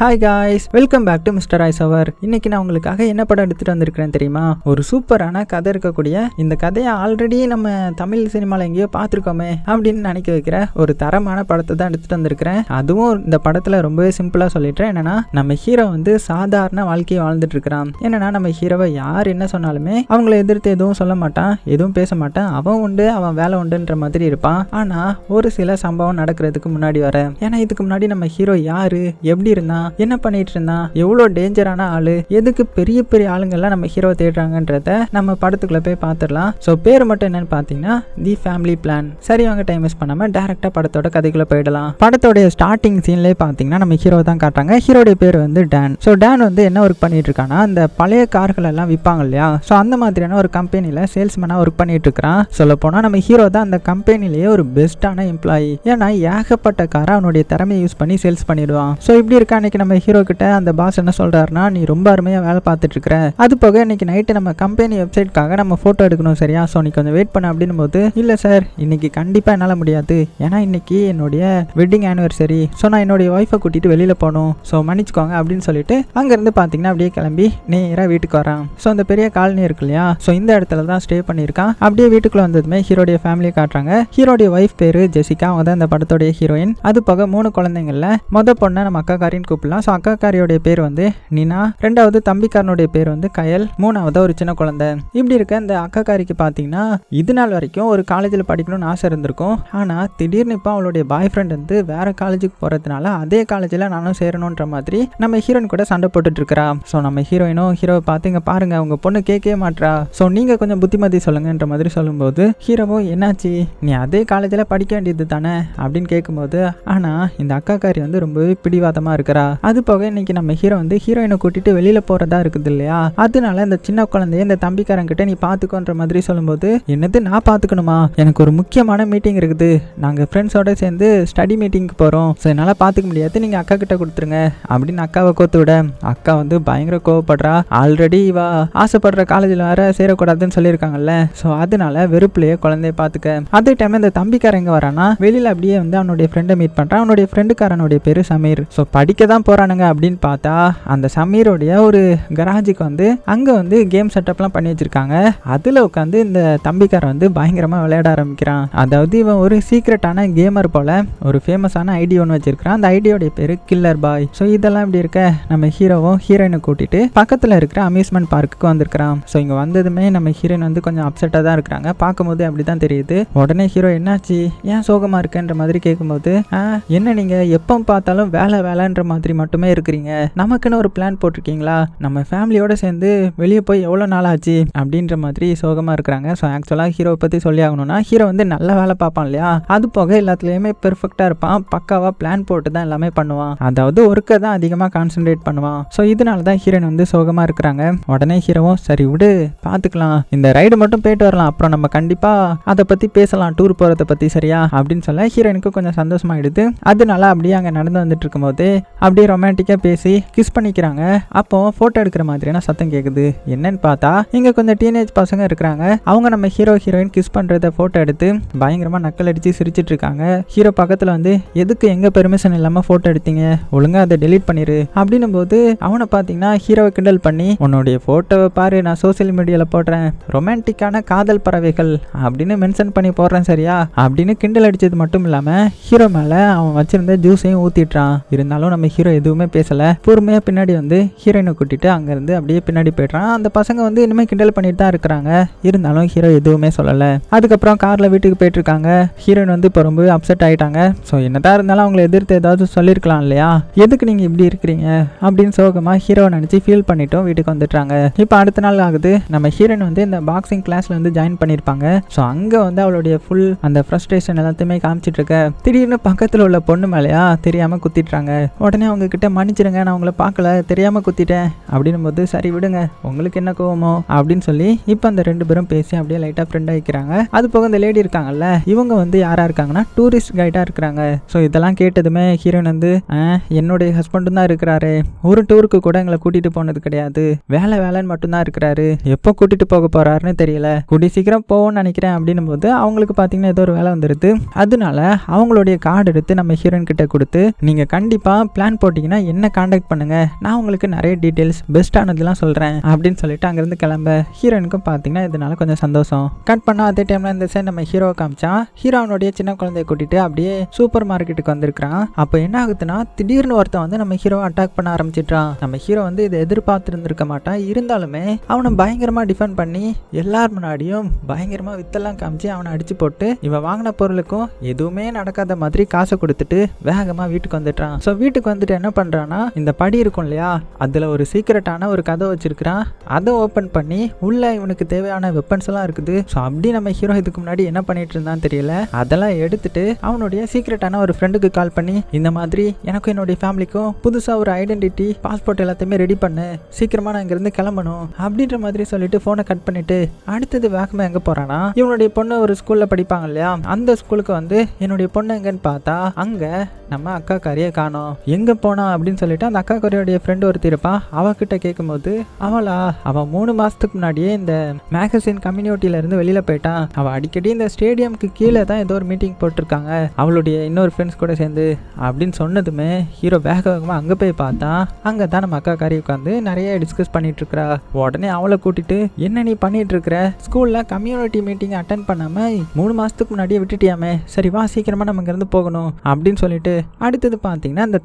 Hi guys welcome back to mister ice அவர் இன்னைக்கு நான் உங்களுக்காக என்ன படம் எடுத்துட்டு வந்திருக்கிறேன் தெரியுமா? ஒரு சூப்பரான கதை இருக்கக்கூடிய இந்த கதையை ஆல்ரெடி நம்ம தமிழ் சினிமாவில் எங்கேயோ பார்த்துருக்கோமே அப்படின்னு நினைக்க வைக்கிற ஒரு தரமான படத்தை தான் எடுத்துட்டு வந்திருக்கிறேன். அதுவும் இந்த படத்தில் ரொம்பவே சிம்பிளாக சொல்லிட்டேன் என்னன்னா நம்ம ஹீரோ வந்து சாதாரண வாழ்க்கையை வாழ்ந்துட்டு இருக்கிறான். என்னன்னா நம்ம ஹீரோவை யார் என்ன சொன்னாலுமே அவங்கள எதிர்த்து எதுவும் சொல்ல மாட்டான் எதுவும் பேச மாட்டான். அவன் உண்டு அவன் வேலை உண்டுன்ற மாதிரி இருப்பான். ஆனால் ஒரு சில சம்பவம் நடக்கிறதுக்கு முன்னாடி வர. ஏன்னா இதுக்கு முன்னாடி நம்ம ஹீரோ யாரு? எப்படி இருந்தான்? என்ன பண்ணிட்டு இருந்தான் எவ்வளோ டேஞ்சரான ஆளு? எதுக்கு பெரிய பெரிய ஆளுங்கெல்லாம் நம்ம ஹீரோ தேடுறாங்கன்றத நம்ம படத்துக்குள்ள போய் பார்த்துடலாம் ஸோ பேர் மட்டும் என்னன்னு பார்த்தீங்கன்னா தி ஃபேமிலி பிளான் சரி வாங்க டைம் வேஸ்ட் பண்ணாம டேரக்டா படத்தோட கதைக்குள்ள போயிடலாம். படத்தோடைய ஸ்டார்டிங் சீன்லேயே பார்த்தீங்கன்னா நம்ம ஹீரோ தான் காட்டுறாங்க. ஹீரோடைய பேர் வந்து டேன் ஸோ டேன் வந்து என்ன ஒர்க் பண்ணிட்டு இருக்கான்னா அந்த பழைய கார்கள் எல்லாம் விற்பாங்க இல்லையா? ஸோ அந்த மாதிரியான ஒரு கம்பெனியில் சேல்ஸ்மேனாக ஒர்க் பண்ணிட்டு இருக்கிறான் சொல்ல போனால் நம்ம ஹீரோ தான் அந்த கம்பெனிலேயே ஒரு பெஸ்ட்டான எம்ப்ளாயி ஏன்னா ஏகப்பட்ட காரை அவனுடைய திறமையை யூஸ் பண்ணி சேல்ஸ் பண்ணிடுவான். ஸோ இப்படி இருக்கா அன்னைக்கு நம்ம ஹீரோ கிட்ட அந்த பாஸ் என்ன சொல்றாருன்னா நீ ரொம்ப அருமையாக வேலை பார்த்துட்டு இருக்கிற. அது போக இன்னைக்கு நைட்டு நம்ம கம்பெனி வெப்சைட்காக நம்ம ஃபோட்டோ எடுக்கணும் சரியா? ஸோ நீ கொஞ்சம் வெயிட் பண்ண. அப்படின்னும் போது இல்லை சார் இன்னைக்கு கண்டிப்பாக என்னால் முடியாது. ஏன்னா இன்னைக்கு என்னுடைய வெட்டிங் ஆனிவர்சரி ஸோ நான் என்னுடைய ஒய்ஃபை கூட்டிட்டு வெளியில் போகணும். ஸோ மன்னிச்சுக்கோங்க. அப்படின்னு சொல்லிட்டு அங்கேருந்து பார்த்தீங்கன்னா அப்படியே கிளம்பி நேராக வீட்டுக்கு வரான். ஸோ அந்த பெரிய காலனி இருக்கு இல்லையா? ஸோ இந்த இடத்துல தான் ஸ்டே பண்ணியிருக்கான். அப்படியே வீட்டுக்குள்ள வந்ததுமே ஹீரோடைய ஃபேமிலியை காட்டுறாங்க. ஹீரோடைய ஒய்ஃப் பேரு ஜெசிகா. அவங்க தான் இந்த படத்தோடைய ஹீரோயின் அது போக மூணு குழந்தைங்கள்ல மொத பொண்ணை நம்ம அக்கா அக்காக்காரின்னு கூப்பிடலாம் ஸோ அக்காக்காரியோடைய பேர் வந்து நினா. ரெண்டாவது தம்பிக்காரனுடைய பேர் வந்து கயல். மூணாவது ஒரு சின்ன குழந்தை. இப்படி இருக்க இந்த அக்காக்காரிக்கு பார்த்தீங்கன்னா இது நாள் வரைக்கும் ஒரு காலேஜில் படிக்கணும்னு ஆசை இருந்திருக்கும். ஆனால் திடீர்னு இப்போ அவளுடைய பாய் ஃப்ரெண்ட் வந்து வேற காலேஜுக்கு போகிறதுனால அதே காலேஜில் நானும் சேரணுன்ற மாதிரி நம்ம ஹீரோயின் கூட சண்டை போட்டுட்டு இருக்கிறா. ஸோ நம்ம ஹீரோயினும் ஹீரோவை பார்த்து இங்க பாருங்க உங்க பொண்ணு கேட்கவே மாட்றா. ஸோ நீங்க கொஞ்சம் புத்திமதி சொல்லுங்கன்ற மாதிரி சொல்லும்போது ஹீரோவோ என்னாச்சு? நீ அதே காலேஜில் படிக்க வேண்டியது தானே அப்படின்னு கேட்கும்போது ஆனால் இந்த அக்காக்காரி வந்து ரொம்பவே பிடிவாதமாக இருக்கிறா. அது போக இன்னைக்கு நம்ம ஹீரோ வந்து ஹீரோயினை கூட்டிட்டு வெளியில போறதா இருக்குது இல்லையா? அதனால இந்த சின்ன குழந்தைய இந்த தம்பிக்காரங்கிட்ட நீ பார்த்துக்கோன்ற மாதிரி சொல்லும்போது என்னது நான் பார்த்துக்கணுமா எனக்கு ஒரு முக்கியமான மீட்டிங் இருக்குது. நாங்கள் ஃப்ரெண்ட்ஸோட சேர்ந்து ஸ்டடி மீட்டிங்க்கு போகிறோம் ஸோ என்னால் பார்த்துக்க முடியாது. நீங்கள் அக்கா கிட்ட கொடுத்துருங்க. அப்படின்னு அக்காவை கோத்து விட அக்கா வந்து பயங்கர கோவப்படுறா. ஆல்ரெடி இவா ஆசைப்படுற காலேஜில் வேற சேரக்கூடாதுன்னு சொல்லியிருக்காங்கல்ல. ஸோ அதனால வெறுப்புலையே குழந்தைய பார்த்துக்க அதே டைம் இந்த தம்பிக்காரன் எங்க வரானா வெளியில் அப்படியே வந்து அவனுடைய ஃப்ரெண்டை மீட் பண்ணுறான் அவனுடைய ஃப்ரெண்டுக்காரனுடைய பேர் சமீர். ஸோ படிக்க தான் போகிறானுங்க அப்படின்னு பார்த்தா அந்த சமீருடைய ஒரு கராஜுக்கு வந்து அங்கே வந்து கேம் செட்டப்லாம் பண்ணி வச்சுருக்காங்க. அதில் உட்காந்து இந்த தம்பிக்காரன் வந்து பயங்கரமாக விளையாட ஆரம்பிக்கிறான். அதாவது இவன் ஒரு சீக்ரெட்டான கேமர் போல் ஒரு ஃபேமஸான ஐடி ஒன்று வச்சுருக்கிறான். அந்த ஐடியோடைய பேர் கில்லர் பாய் ஸோ இதெல்லாம் இப்படி இருக்க? நம்ம ஹீரோவும் ஹீரோயினை கூட்டிகிட்டு பக்கத்தில் இருக்கிற அம்யூஸ்மெண்ட் பார்க்குக்கு வந்திருக்கிறான். ஸோ இங்கே வந்ததுமே நம்ம ஹீரோயின் வந்து கொஞ்சம் அப்செட்டாக தான் இருக்கிறாங்க. பார்க்கும்போது அப்படி தான் தெரியுது. உடனே ஹீரோ என்னாச்சு? ஏன் சோகமாக இருக்குன்ற மாதிரி கேட்கும்போது என்ன நீங்கள் எப்போ பார்த்தாலும் வேலை வேலைன்ற மாதிரி மட்டுமே இருக்கிறீங்க. நமக்குன்னு ஒரு பிளான் போட்டிருக்கீங்களா? நம்ம ஃபேமிலியோட சேர்ந்து வெளியே போய் எவ்வளோ நாள் ஆச்சு? அப்படின்ற மாதிரி சோகமாக இருக்கிறாங்க. ஸோ ஆக்சுவலாக ஹீரோவை பற்றி சொல்லி ஆகணும்னா ஹீரோ வந்து நல்ல வேலை பார்ப்பான் இல்லையா? அது போக எல்லாத்துலேயுமே பெர்ஃபெக்டாக இருப்பான். பக்காவாக பிளான் போட்டு தான் எல்லாமே பண்ணுவான். அதாவது ஒர்க்கை தான் அதிகமாக கான்சென்ட்ரேட் பண்ணுவான். ஸோ இதனால தான் ஹீரோயின் வந்து சோகமாக இருக்கிறாங்க. உடனே ஹீரோவும் சரி விடு பார்த்துக்கலாம் இந்த ரைடு மட்டும் போயிட்டு வரலாம். அப்புறம் நம்ம கண்டிப்பாக அதை பற்றி பேசலாம். டூர் போகிறத பற்றி சரியா? அப்படின்னு சொல்ல ஹீரோயினுக்கு கொஞ்சம் சந்தோஷமாயிடுது அதனால அப்படியே அங்கே நடந்து வந்துட்டு இருக்கும்போது அப்படியே ரொமான்டிக்காக பேசி கிஸ் பண்ணிக்கிறாங்க. அப்போ ஃபோட்டோ எடுக்கிற மாதிரியான சத்தம் கேட்குது என்னன்னு பார்த்தா இங்கே கொஞ்சம் டீனேஜ் பசங்க இருக்கிறாங்க. அவங்க நம்ம ஹீரோ ஹீரோயின் கிஸ் பண்ணுறத ஃபோட்டோ எடுத்து பயங்கரமாக நக்கல் அடித்து சிரிச்சிட்டு இருக்காங்க. ஹீரோ பக்கத்தில் வந்து எதுக்கு எங்கே பெர்மிஷன் இல்லாமல் ஃபோட்டோ எடுத்தீங்க? ஒழுங்காக அதை டெலீட் பண்ணிடு அப்படின்னும் போது அவனை பார்த்தீங்கன்னா ஹீரோவை கிண்டல் பண்ணி உன்னுடைய ஃபோட்டோவை பாரு நான் சோஷியல் மீடியாவில் போடுறேன். ரொமான்டிக்கான காதல் பறவைகள். அப்படின்னு மென்ஷன் பண்ணி போடுறேன் சரியா? அப்படின்னு கிண்டல் அடித்தது மட்டும் இல்லாமல் ஹீரோ மேலே அவன் வச்சிருந்த ஜூஸையும் ஊற்றிட்டான் இருந்தாலும் நம்ம ஹீரோ எதுவுமே பேசலை. பொறுமையாக பின்னாடி வந்து ஹீரோயினை கூட்டிட்டு அங்கேருந்து அப்படியே பின்னாடி போயிடுறான். அந்த பசங்க வந்து இனிமேல் கிண்டல் பண்ணிட்டு தான் இருக்கிறாங்க. இருந்தாலும் ஹீரோ எதுவுமே சொல்லலை. அதுக்கப்புறம் காரில் வீட்டுக்கு போயிட்டு இருக்காங்க. ஹீரோயின் வந்து இப்போ ரொம்ப அப்செட் ஆகிட்டாங்க ஸோ என்னதான் இருந்தாலும் அவங்கள எதிர்த்து ஏதாவது சொல்லியிருக்கலாம் இல்லையா? எதுக்கு நீங்கள் இப்படி இருக்கிறீங்க? அப்படின்னு சோகமாக ஹீரோவை நினச்சி ஃபீல் பண்ணிட்டோம் வீட்டுக்கு வந்துட்டாங்க இப்போ அடுத்த நாள் ஆகுது. நம்ம ஹீரோயின் வந்து இந்த பாக்ஸிங் கிளாஸில் வந்து ஜாயின் பண்ணியிருப்பாங்க. ஸோ அங்கே வந்து அவளுடைய ஃபுல் அந்த ஃப்ரஸ்ட்ரேஷன் எல்லாத்தையுமே காமிச்சிட்டு இருக்க. திடீர்னு பக்கத்தில் உள்ள பொண்ணு மேலேயா தெரியாமல் குத்திட்டுறாங்க உடனே அவங்க கிட்ட மன்னிச்சிடுங்க நான் உங்களை பார்க்கல தெரியாமல் குத்திட்டேன். அப்படின்னும் போது சரி விடுங்க உங்களுக்கு என்ன கோவமோ? அப்படின்னு சொல்லி இப்போ அந்த ரெண்டு பேரும் பேசி அப்படியே லைட்டாக ஃப்ரெண்ட் ஆகிக்கிறாங்க அது போக இந்த லேடி இருக்காங்கல்ல இவங்க வந்து யாராக இருக்காங்கன்னா டூரிஸ்ட் கைடாக இருக்கிறாங்க ஸோ இதெல்லாம் கேட்டதுமே ஹீரோயின் வந்து "ஆ, என்னுடைய ஹஸ்பண்டும் தான் இருக்கிறாரு. ஒரு டூருக்கு கூட எங்களை கூட்டிட்டு போனது கிடையாது. வேலை வேலைன்னு மட்டும்தான் இருக்கிறாரு. எப்போ கூட்டிட்டு போக போறாருன்னு தெரியல. கூடி சீக்கிரம் போவோம்னு நினைக்கிறேன். அப்படின்னும் போது அவங்களுக்கு பார்த்தீங்கன்னா ஏதோ ஒரு வேலை வந்துருது. அதனால அவங்களுடைய கார்டு எடுத்து நம்ம ஹீரோயின் கிட்ட கொடுத்து நீங்க கண்டிப்பா பிளான் போட்டிங்கன்னா என்ன காண்டாக்ட் பண்ணுங்க? நான் உங்களுக்கு நிறைய டீட்டெயில்ஸ் பெஸ்ட்டானதுலாம் சொல்கிறேன் அப்படின்னு சொல்லிட்டு அங்கேருந்து கிளம்ப ஹீரோயினுக்கும் பார்த்தீங்கன்னா இதனால கொஞ்சம் சந்தோஷம். கட் பண்ணால் அதே டைமில் இந்த சைடு நம்ம ஹீரோவை காமிச்சான் ஹீரோ அவனுடைய சின்ன குழந்தைய கூட்டிட்டு அப்படியே சூப்பர் மார்க்கெட்டுக்கு வந்திருக்கிறான். அப்போ என்ன ஆகுதுன்னா திடீர்னு ஒருத்தன் வந்து நம்ம ஹீரோவை அட்டாக் பண்ண ஆரம்பிச்சிட்டான் நம்ம ஹீரோ வந்து இதை எதிர்பார்த்துருந்துருக்க மாட்டான். இருந்தாலுமே அவனை பயங்கரமாக டிஃபெண்ட் பண்ணி எல்லார் முன்னாடியும் பயங்கரமாக வித்தெல்லாம் காமிச்சு அவனை அடிச்சு போட்டு இவன் வாங்கின பொருளுக்கும் எதுவுமே நடக்காத மாதிரி காசை கொடுத்துட்டு வேகமாக வீட்டுக்கு வந்துட்டான் ஸோ வீட்டுக்கு வந்துட்டு என்ன பண்ணுறான்னா இந்த படி இருக்கும் இல்லையா? அதில் ஒரு சீக்ரெட்டான ஒரு கதை வச்சிருக்கிறான். அதை ஓப்பன் பண்ணி உள்ளே இவனுக்கு தேவையான வெப்பன்ஸ் எல்லாம் இருக்குது. ஸோ அப்படி நம்ம ஹீரோ இதுக்கு முன்னாடி என்ன பண்ணிட்டு இருந்தான்னு தெரியல. அதெல்லாம் எடுத்துட்டு அவனுடைய சீக்ரெட்டான ஒரு ஃப்ரெண்டுக்கு கால் பண்ணி இந்த மாதிரி எனக்கும் என்னுடைய ஃபேமிலிக்கும் புதுசாக ஒரு ஐடென்டிட்டி பாஸ்போர்ட் எல்லாத்தையுமே ரெடி பண்ணு. சீக்கிரமாக நான் இங்கேருந்து கிளம்பணும். அப்படின்ற மாதிரி சொல்லிட்டு ஃபோனை கட் பண்ணிட்டு அடுத்தது வேகமாக எங்கே போகிறான்னா இவனுடைய பொண்ணு ஒரு ஸ்கூலில் படிப்பாங்க இல்லையா? அந்த ஸ்கூலுக்கு வந்து என்னுடைய பொண்ணு எங்கன்னு பார்த்தா அங்கே நம்ம அக்கா கறியை காணோம். எங்கே போனா அப்படின்னு சொல்லிட்டு அந்த அக்கா குறையோடைய ஃப்ரெண்டு ஒருத்தி இருப்பான் அவகிட்ட கேட்கும்போது அவளா? அவன் மூணு மாதத்துக்கு முன்னாடியே இந்த மேகசின் கம்யூனிட்டியில இருந்து வெளியில் போயிட்டான் அவள் அடிக்கடி இந்த ஸ்டேடியம்க்கு கீழே தான் ஏதோ ஒரு மீட்டிங் போட்டிருக்காங்க. அவளுடைய இன்னொரு ஃப்ரெண்ட்ஸ் கூட சேர்ந்து அப்படின்னு சொன்னதுமே ஹீரோ வேக வேகமாக அங்கே போய் பார்த்தான் அங்கே தான் நம்ம அக்கா காரி உட்காந்து நிறைய டிஸ்கஸ் பண்ணிட்டு இருக்கா உடனே அவளை கூட்டிட்டு என்ன நீ பண்ணிட்டு இருக்கிற? ஸ்கூலில் கம்யூனிட்டி மீட்டிங் அட்டன் பண்ணாமல் மூணு மாதத்துக்கு முன்னாடியே விட்டுட்டியாமே. சரி வா சீக்கிரமாக நம்ம இங்கேருந்து போகணும். அப்படின்னு சொல்லிட்டு அடுத்தது பார்த்தீங்கன்னா அந்த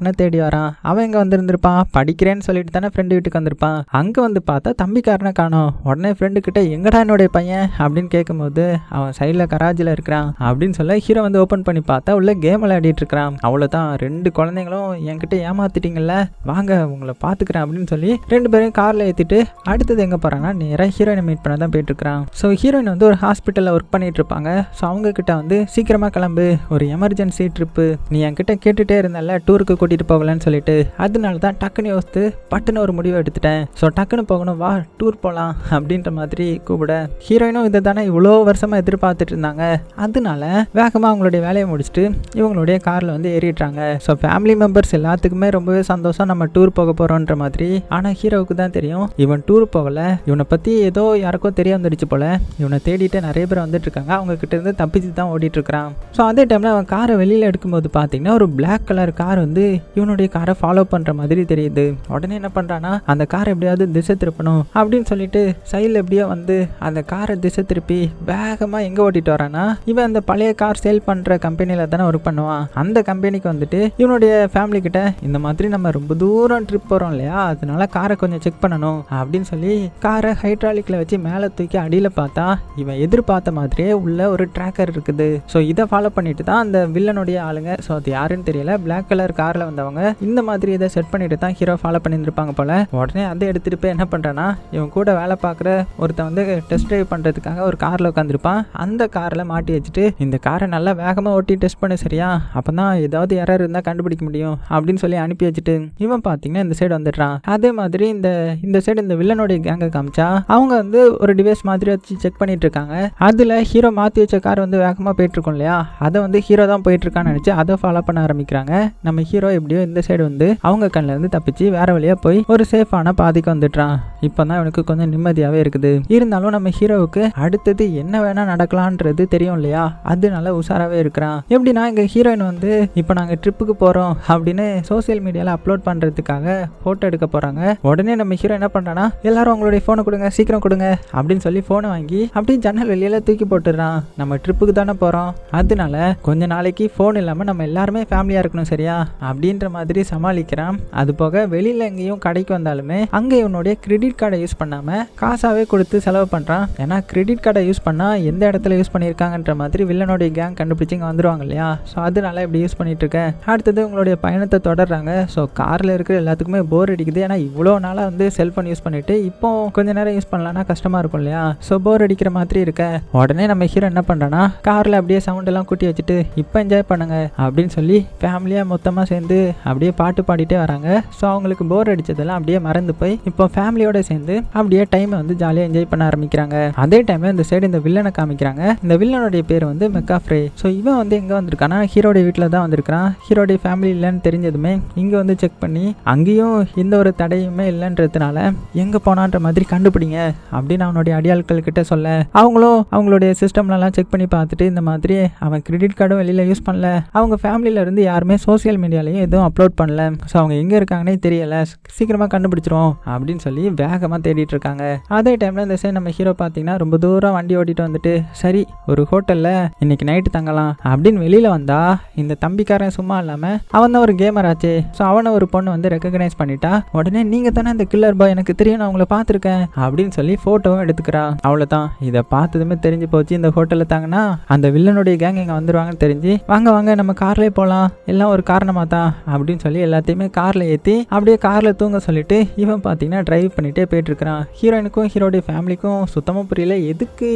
தம்பிக்காரனை தேடி வரான். அவன் இங்கே வந்திருந்திருப்பான்? படிக்கிறேன்னு சொல்லிட்டு தானே ஃப்ரெண்டு வீட்டுக்கு வந்திருப்பான். அங்கே வந்து பார்த்தா தம்பிக்காரனை காணும். உடனே ஃப்ரெண்டு கிட்ட எங்கடா என்னுடைய பையன்? அப்படின்னு கேட்கும்போது அவன் சைடில் கராஜில் இருக்கிறான். அப்படின்னு சொல்ல ஹீரோ வந்து ஓப்பன் பண்ணி பார்த்தா உள்ள கேம் விளையாடிட்டு இருக்கிறான். அவ்வளோதான் ரெண்டு குழந்தைங்களும் என்கிட்ட ஏமாத்திட்டீங்கல்ல? வாங்க உங்களை பார்த்துக்கிறேன் அப்படின்னு சொல்லி ரெண்டு பேரையும் காரில் ஏற்றிட்டு அடுத்தது எங்கே போகிறாங்கன்னா நேராக ஹீரோயினை மீட் பண்ண தான் போயிட்டுருக்குறான் ஸோ ஹீரோயின் வந்து ஒரு ஹாஸ்பிட்டலில் ஒர்க் பண்ணிட்டு இருப்பாங்க. ஸோ அவங்க கிட்ட வந்து சீக்கிரமாக கிளம்பு. ஒரு எமர்ஜென்சி ட்ரிப்பு நீ என்கிட்ட கேட்டுட்டே இருந்தல டூருக்கு கூட்டிகிட்டு கூட்டிகிட்டு போகலன்னு சொல்லிட்டு அதனால தான் டக்குன்னு யோசித்து பட்டுன்னு ஒரு முடிவு எடுத்துட்டேன். ஸோ டக்குன்னு போகணும் வா டூர் போகலாம் அப்படின்ற மாதிரி கூப்பிட. ஹீரோயினும் இதை தானே இவ்வளோ வருஷமாக எதிர்பார்த்துட்டு இருந்தாங்க. அதனால வேகமாக அவங்களுடைய வேலையை முடிச்சுட்டு இவங்களுடைய காரில் வந்து ஏறிடுறாங்க. ஸோ ஃபேமிலி மெம்பர்ஸ் எல்லாத்துக்குமே ரொம்பவே சந்தோஷம் நம்ம டூர் போக போகிறோன்ற மாதிரி. ஆனால் ஹீரோவுக்கு தான் தெரியும் இவன் டூர் போகலை. இவனை பற்றி ஏதோ யாருக்கோ தெரிய வந்துடுச்சு போல. இவனை தேடிட்டு நிறைய பேர் வந்துட்டு இருக்காங்க. அவங்க கிட்ட இருந்து தப்பிச்சு தான் ஓடிட்டு இருக்கிறான். ஸோ அதே டைமில் அவன் காரை வெளியில் எடுக்கும்போது பார்த்தீங்கன்னா ஒரு பிளாக் கலர் கார் வந்து இவனுடைய காரை ஃபாலோ பண்ணுற மாதிரி தெரியுது. உடனே என்ன பண்ணுறான்னா அந்த காரை எப்படியாவது திசை திருப்பணும் அப்படின்னு சொல்லிட்டு சைடில் எப்படியோ வந்து அந்த காரை திசை திருப்பி வேகமாக எங்கே ஓட்டிட்டு வரானா இவன் அந்த பழைய கார் சேல் பண்ணுற கம்பெனியில் தானே ஒர்க் பண்ணுவான். அந்த கம்பெனிக்கு வந்துட்டு இவனுடைய ஃபேமிலி கிட்ட இந்த மாதிரி நம்ம ரொம்ப தூரம் ட்ரிப் போகிறோம் இல்லையா? அதனால காரை கொஞ்சம் செக் பண்ணணும். அப்படின்னு சொல்லி காரை ஹைட்ராலிக்கில் வச்சு மேலே தூக்கி அடியில் பார்த்தா இவன் எதிர்பார்த்த மாதிரியே உள்ள ஒரு ட்ராக்கர் இருக்குது. ஸோ இதை ஃபாலோ பண்ணிட்டு தான் அந்த வில்லனுடைய ஆளுங்க ஸோ அது யாருன்னு தெரியல பிளாக் கலர் காரில் வந்தவங்க இந்த மாதிரி இதை செட் பண்ணிட்டு தான் ஹீரோ ஃபாலோ பண்ணியிருப்பாங்க போல. உடனே அதை எடுத்துகிட்டு போய் என்ன பண்ணுறான்னா இவன் கூட வேலை பார்க்குற ஒருத்தன் வந்து டெஸ்ட் ட்ரைவ் பண்ணுறதுக்காக ஒரு காரில் உட்காந்துருப்பான் அந்த காரில் மாட்டி வச்சுட்டு இந்த காரை நல்லா வேகமாக ஓட்டி டெஸ்ட் பண்ண சரியா? அப்போ தான் ஏதாவது யாராவது இருந்தால் கண்டுபிடிக்க முடியும் அப்படின்னு சொல்லி அனுப்பி வச்சுட்டு இவன் பார்த்தீங்கன்னா இந்த சைடு வந்துடுறான். அதே மாதிரி இந்த இந்த சைடு இந்த வில்லனுடைய கேங்கை காமிச்சா அவங்க வந்து ஒரு டிவைஸ் மாதிரி வச்சு செக் பண்ணிட்டு இருக்காங்க. அதில் ஹீரோ மாற்றி வச்ச கார் வந்து வேகமாக போயிட்டு இருக்கோம் இல்லையா? அதை வந்து ஹீரோ தான் போயிட்டு இருக்கான்னு நினச்சி அதை ஃபாலோ பண்ண ஆரம்பிக்கிறாங்க. நம்ம ஹீரோ எப்படியோ இந்த சைடு வந்து அவங்க கண்ணில் இருந்து தப்பிச்சு வேற வழியாக போய் ஒரு சேஃபான பாதிக்கு வந்துடுறான். இப்போ தான் இவனுக்கு கொஞ்சம் நிம்மதியாகவே இருக்குது. இருந்தாலும் நம்ம ஹீரோவுக்கு அடுத்தது என்ன வேணா நடக்கலான்றது தெரியும் இல்லையா? அதனால உஷாராகவே இருக்கிறான். எப்படின்னா எங்கள் ஹீரோயின் வந்து இப்போ நாங்கள் ட்ரிப்புக்கு போகிறோம் அப்படின்னு சோசியல் மீடியாவில் அப்லோட் பண்ணுறதுக்காக ஃபோட்டோ எடுக்க போகிறாங்க உடனே நம்ம ஹீரோ என்ன பண்ணுறான்னா எல்லாரும் உங்களுடைய ஃபோனை கொடுங்க சீக்கிரம் கொடுங்க அப்படின்னு சொல்லி ஃபோனை வாங்கி அப்படியே ஜன்னல் வெளியில் தூக்கி போட்டுடுறான். நம்ம ட்ரிப்புக்கு தானே போகிறோம் அதனால கொஞ்ச நாளைக்கு ஃபோன் இல்லாமல் நம்ம எல்லாருமே ஃபேமிலியாக இருக்கணும் சரியா? அப்படின்ற மாதிரி சமாளிக்கிறான். அது போக வெளியில் எங்கேயும் கடைக்கு வந்தாலுமே அங்கே இவனுடைய கிரெடிட் கார்டை யூஸ் பண்ணாமல் காசாவே கொடுத்து செலவு பண்ணுறான் ஏன்னா கிரெடிட் கார்டை யூஸ் பண்ணால் எந்த இடத்துல யூஸ் பண்ணியிருக்காங்கன்ற மாதிரி வில்லனுடைய கேங் கண்டுபிடிச்சு இங்கே வந்துருவாங்க இல்லையா? ஸோ அதனால இப்படி யூஸ் பண்ணிட்டு இருக்கேன். அடுத்தது உங்களுடைய பயணத்தை தொடர்றாங்க. ஸோ காரில் இருக்கிற எல்லாத்துக்குமே போர் அடிக்குது. ஏன்னா இவ்வளோ நாளாக வந்து செல்ஃபோன் யூஸ் பண்ணிட்டு இப்போ கொஞ்ச நேரம் யூஸ் பண்ணலாம்னா கஷ்டமாக இருக்கும் இல்லையா? ஸோ போர் அடிக்கிற மாதிரி இருக்க. உடனே நம்ம ஹீரோ என்ன பண்ணுறோன்னா காரில் அப்படியே சவுண்ட் எல்லாம் கூட்டி வச்சுட்டு இப்போ என்ஜாய் பண்ணுங்க அப்படின்னு சொல்லி ஃபேமிலியாக மொத்தமாக சேர்ந்து வந்து அப்படியே பாட்டு பாடிட்டே வராங்க. ஸோ அவங்களுக்கு போர் அடிச்சதெல்லாம் அப்படியே மறந்து போய் இப்போ ஃபேமிலியோட சேர்ந்து அப்படியே டைமை வந்து ஜாலியாக என்ஜாய் பண்ண ஆரம்பிக்கிறாங்க. அதே டைமில் இந்த சைடு இந்த வில்லனை காமிக்கிறாங்க. இந்த வில்லனுடைய பேர் வந்து மெக்காஃப்ரே ஸோ இவன் வந்து எங்கே வந்திருக்கானா ஹீரோடைய வீட்டில் தான் வந்திருக்கான் ஹீரோடைய ஃபேமிலி இல்லைன்னு தெரிஞ்சதுமே இங்கே வந்து செக் பண்ணி அங்கேயும் எந்த ஒரு தடையுமே இல்லைன்றதுனால எங்கே போனான்ற மாதிரி கண்டுபிடிங்க அப்படின்னு அவனுடைய அடியாட்கள் கிட்ட சொல்ல அவங்களும் அவங்களுடைய சிஸ்டம்லலாம் செக் பண்ணி பார்த்துட்டு இந்த மாதிரி அவன் கிரெடிட் கார்டும் வெளியில் யூஸ் பண்ணல. அவங்க ஃபேமிலியில இருந்து யாருமே சோஷியல் மீடியாலையும் வீடியோவையும் எதுவும் அப்லோட் பண்ணல. ஸோ அவங்க எங்கே இருக்காங்கன்னே தெரியல. சீக்கிரமாக கண்டுபிடிச்சிருவோம் அப்படின்னு சொல்லி வேகமாக தேடிட்டு இருக்காங்க. அதே டைமில் இந்த சைடு நம்ம ஹீரோ பார்த்தீங்கன்னா ரொம்ப தூரம் வண்டி ஓட்டிட்டு வந்துட்டு சரி ஒரு ஹோட்டலில் இன்னைக்கு நைட்டு தங்கலாம் அப்படின்னு வெளியில் வந்தா இந்த தம்பிக்காரன் சும்மா இல்லாமல் அவன் தான் ஒரு கேமர் ஆச்சு. ஸோ அவனை ஒரு பொண்ணு வந்து ரெக்கக்னைஸ் பண்ணிட்டா உடனே நீங்கள் தானே அந்த கில்லர் பாய் எனக்கு தெரியும் நான் உங்களை பார்த்துருக்கேன் அப்படின்னு சொல்லி ஃபோட்டோவும் எடுத்துக்கிறா. அவ்வளோதான் இதை பார்த்ததுமே தெரிஞ்சு போச்சு. இந்த ஹோட்டலில் தாங்கன்னா அந்த வில்லனுடைய கேங் இங்கே வந்துருவாங்கன்னு தெரிஞ்சு வாங்க வாங்க நம்ம கார்லேயே போகலாம் எல்லாம் ஒரு காரணமாக தான் அப்படின்னு சொல்லி எல்லாத்தையுமே காரில் ஏற்றி அப்படியே காரில் தூங்க சொல்லிட்டு இவன் பார்த்தீங்கன்னா ட்ரைவ் பண்ணிட்டே போயிட்டுருக்கிறான். ஹீரோயினுக்கும் ஹீரோடைய ஃபேமிலிக்கும் சுத்தமாக புரியல. எதுக்கு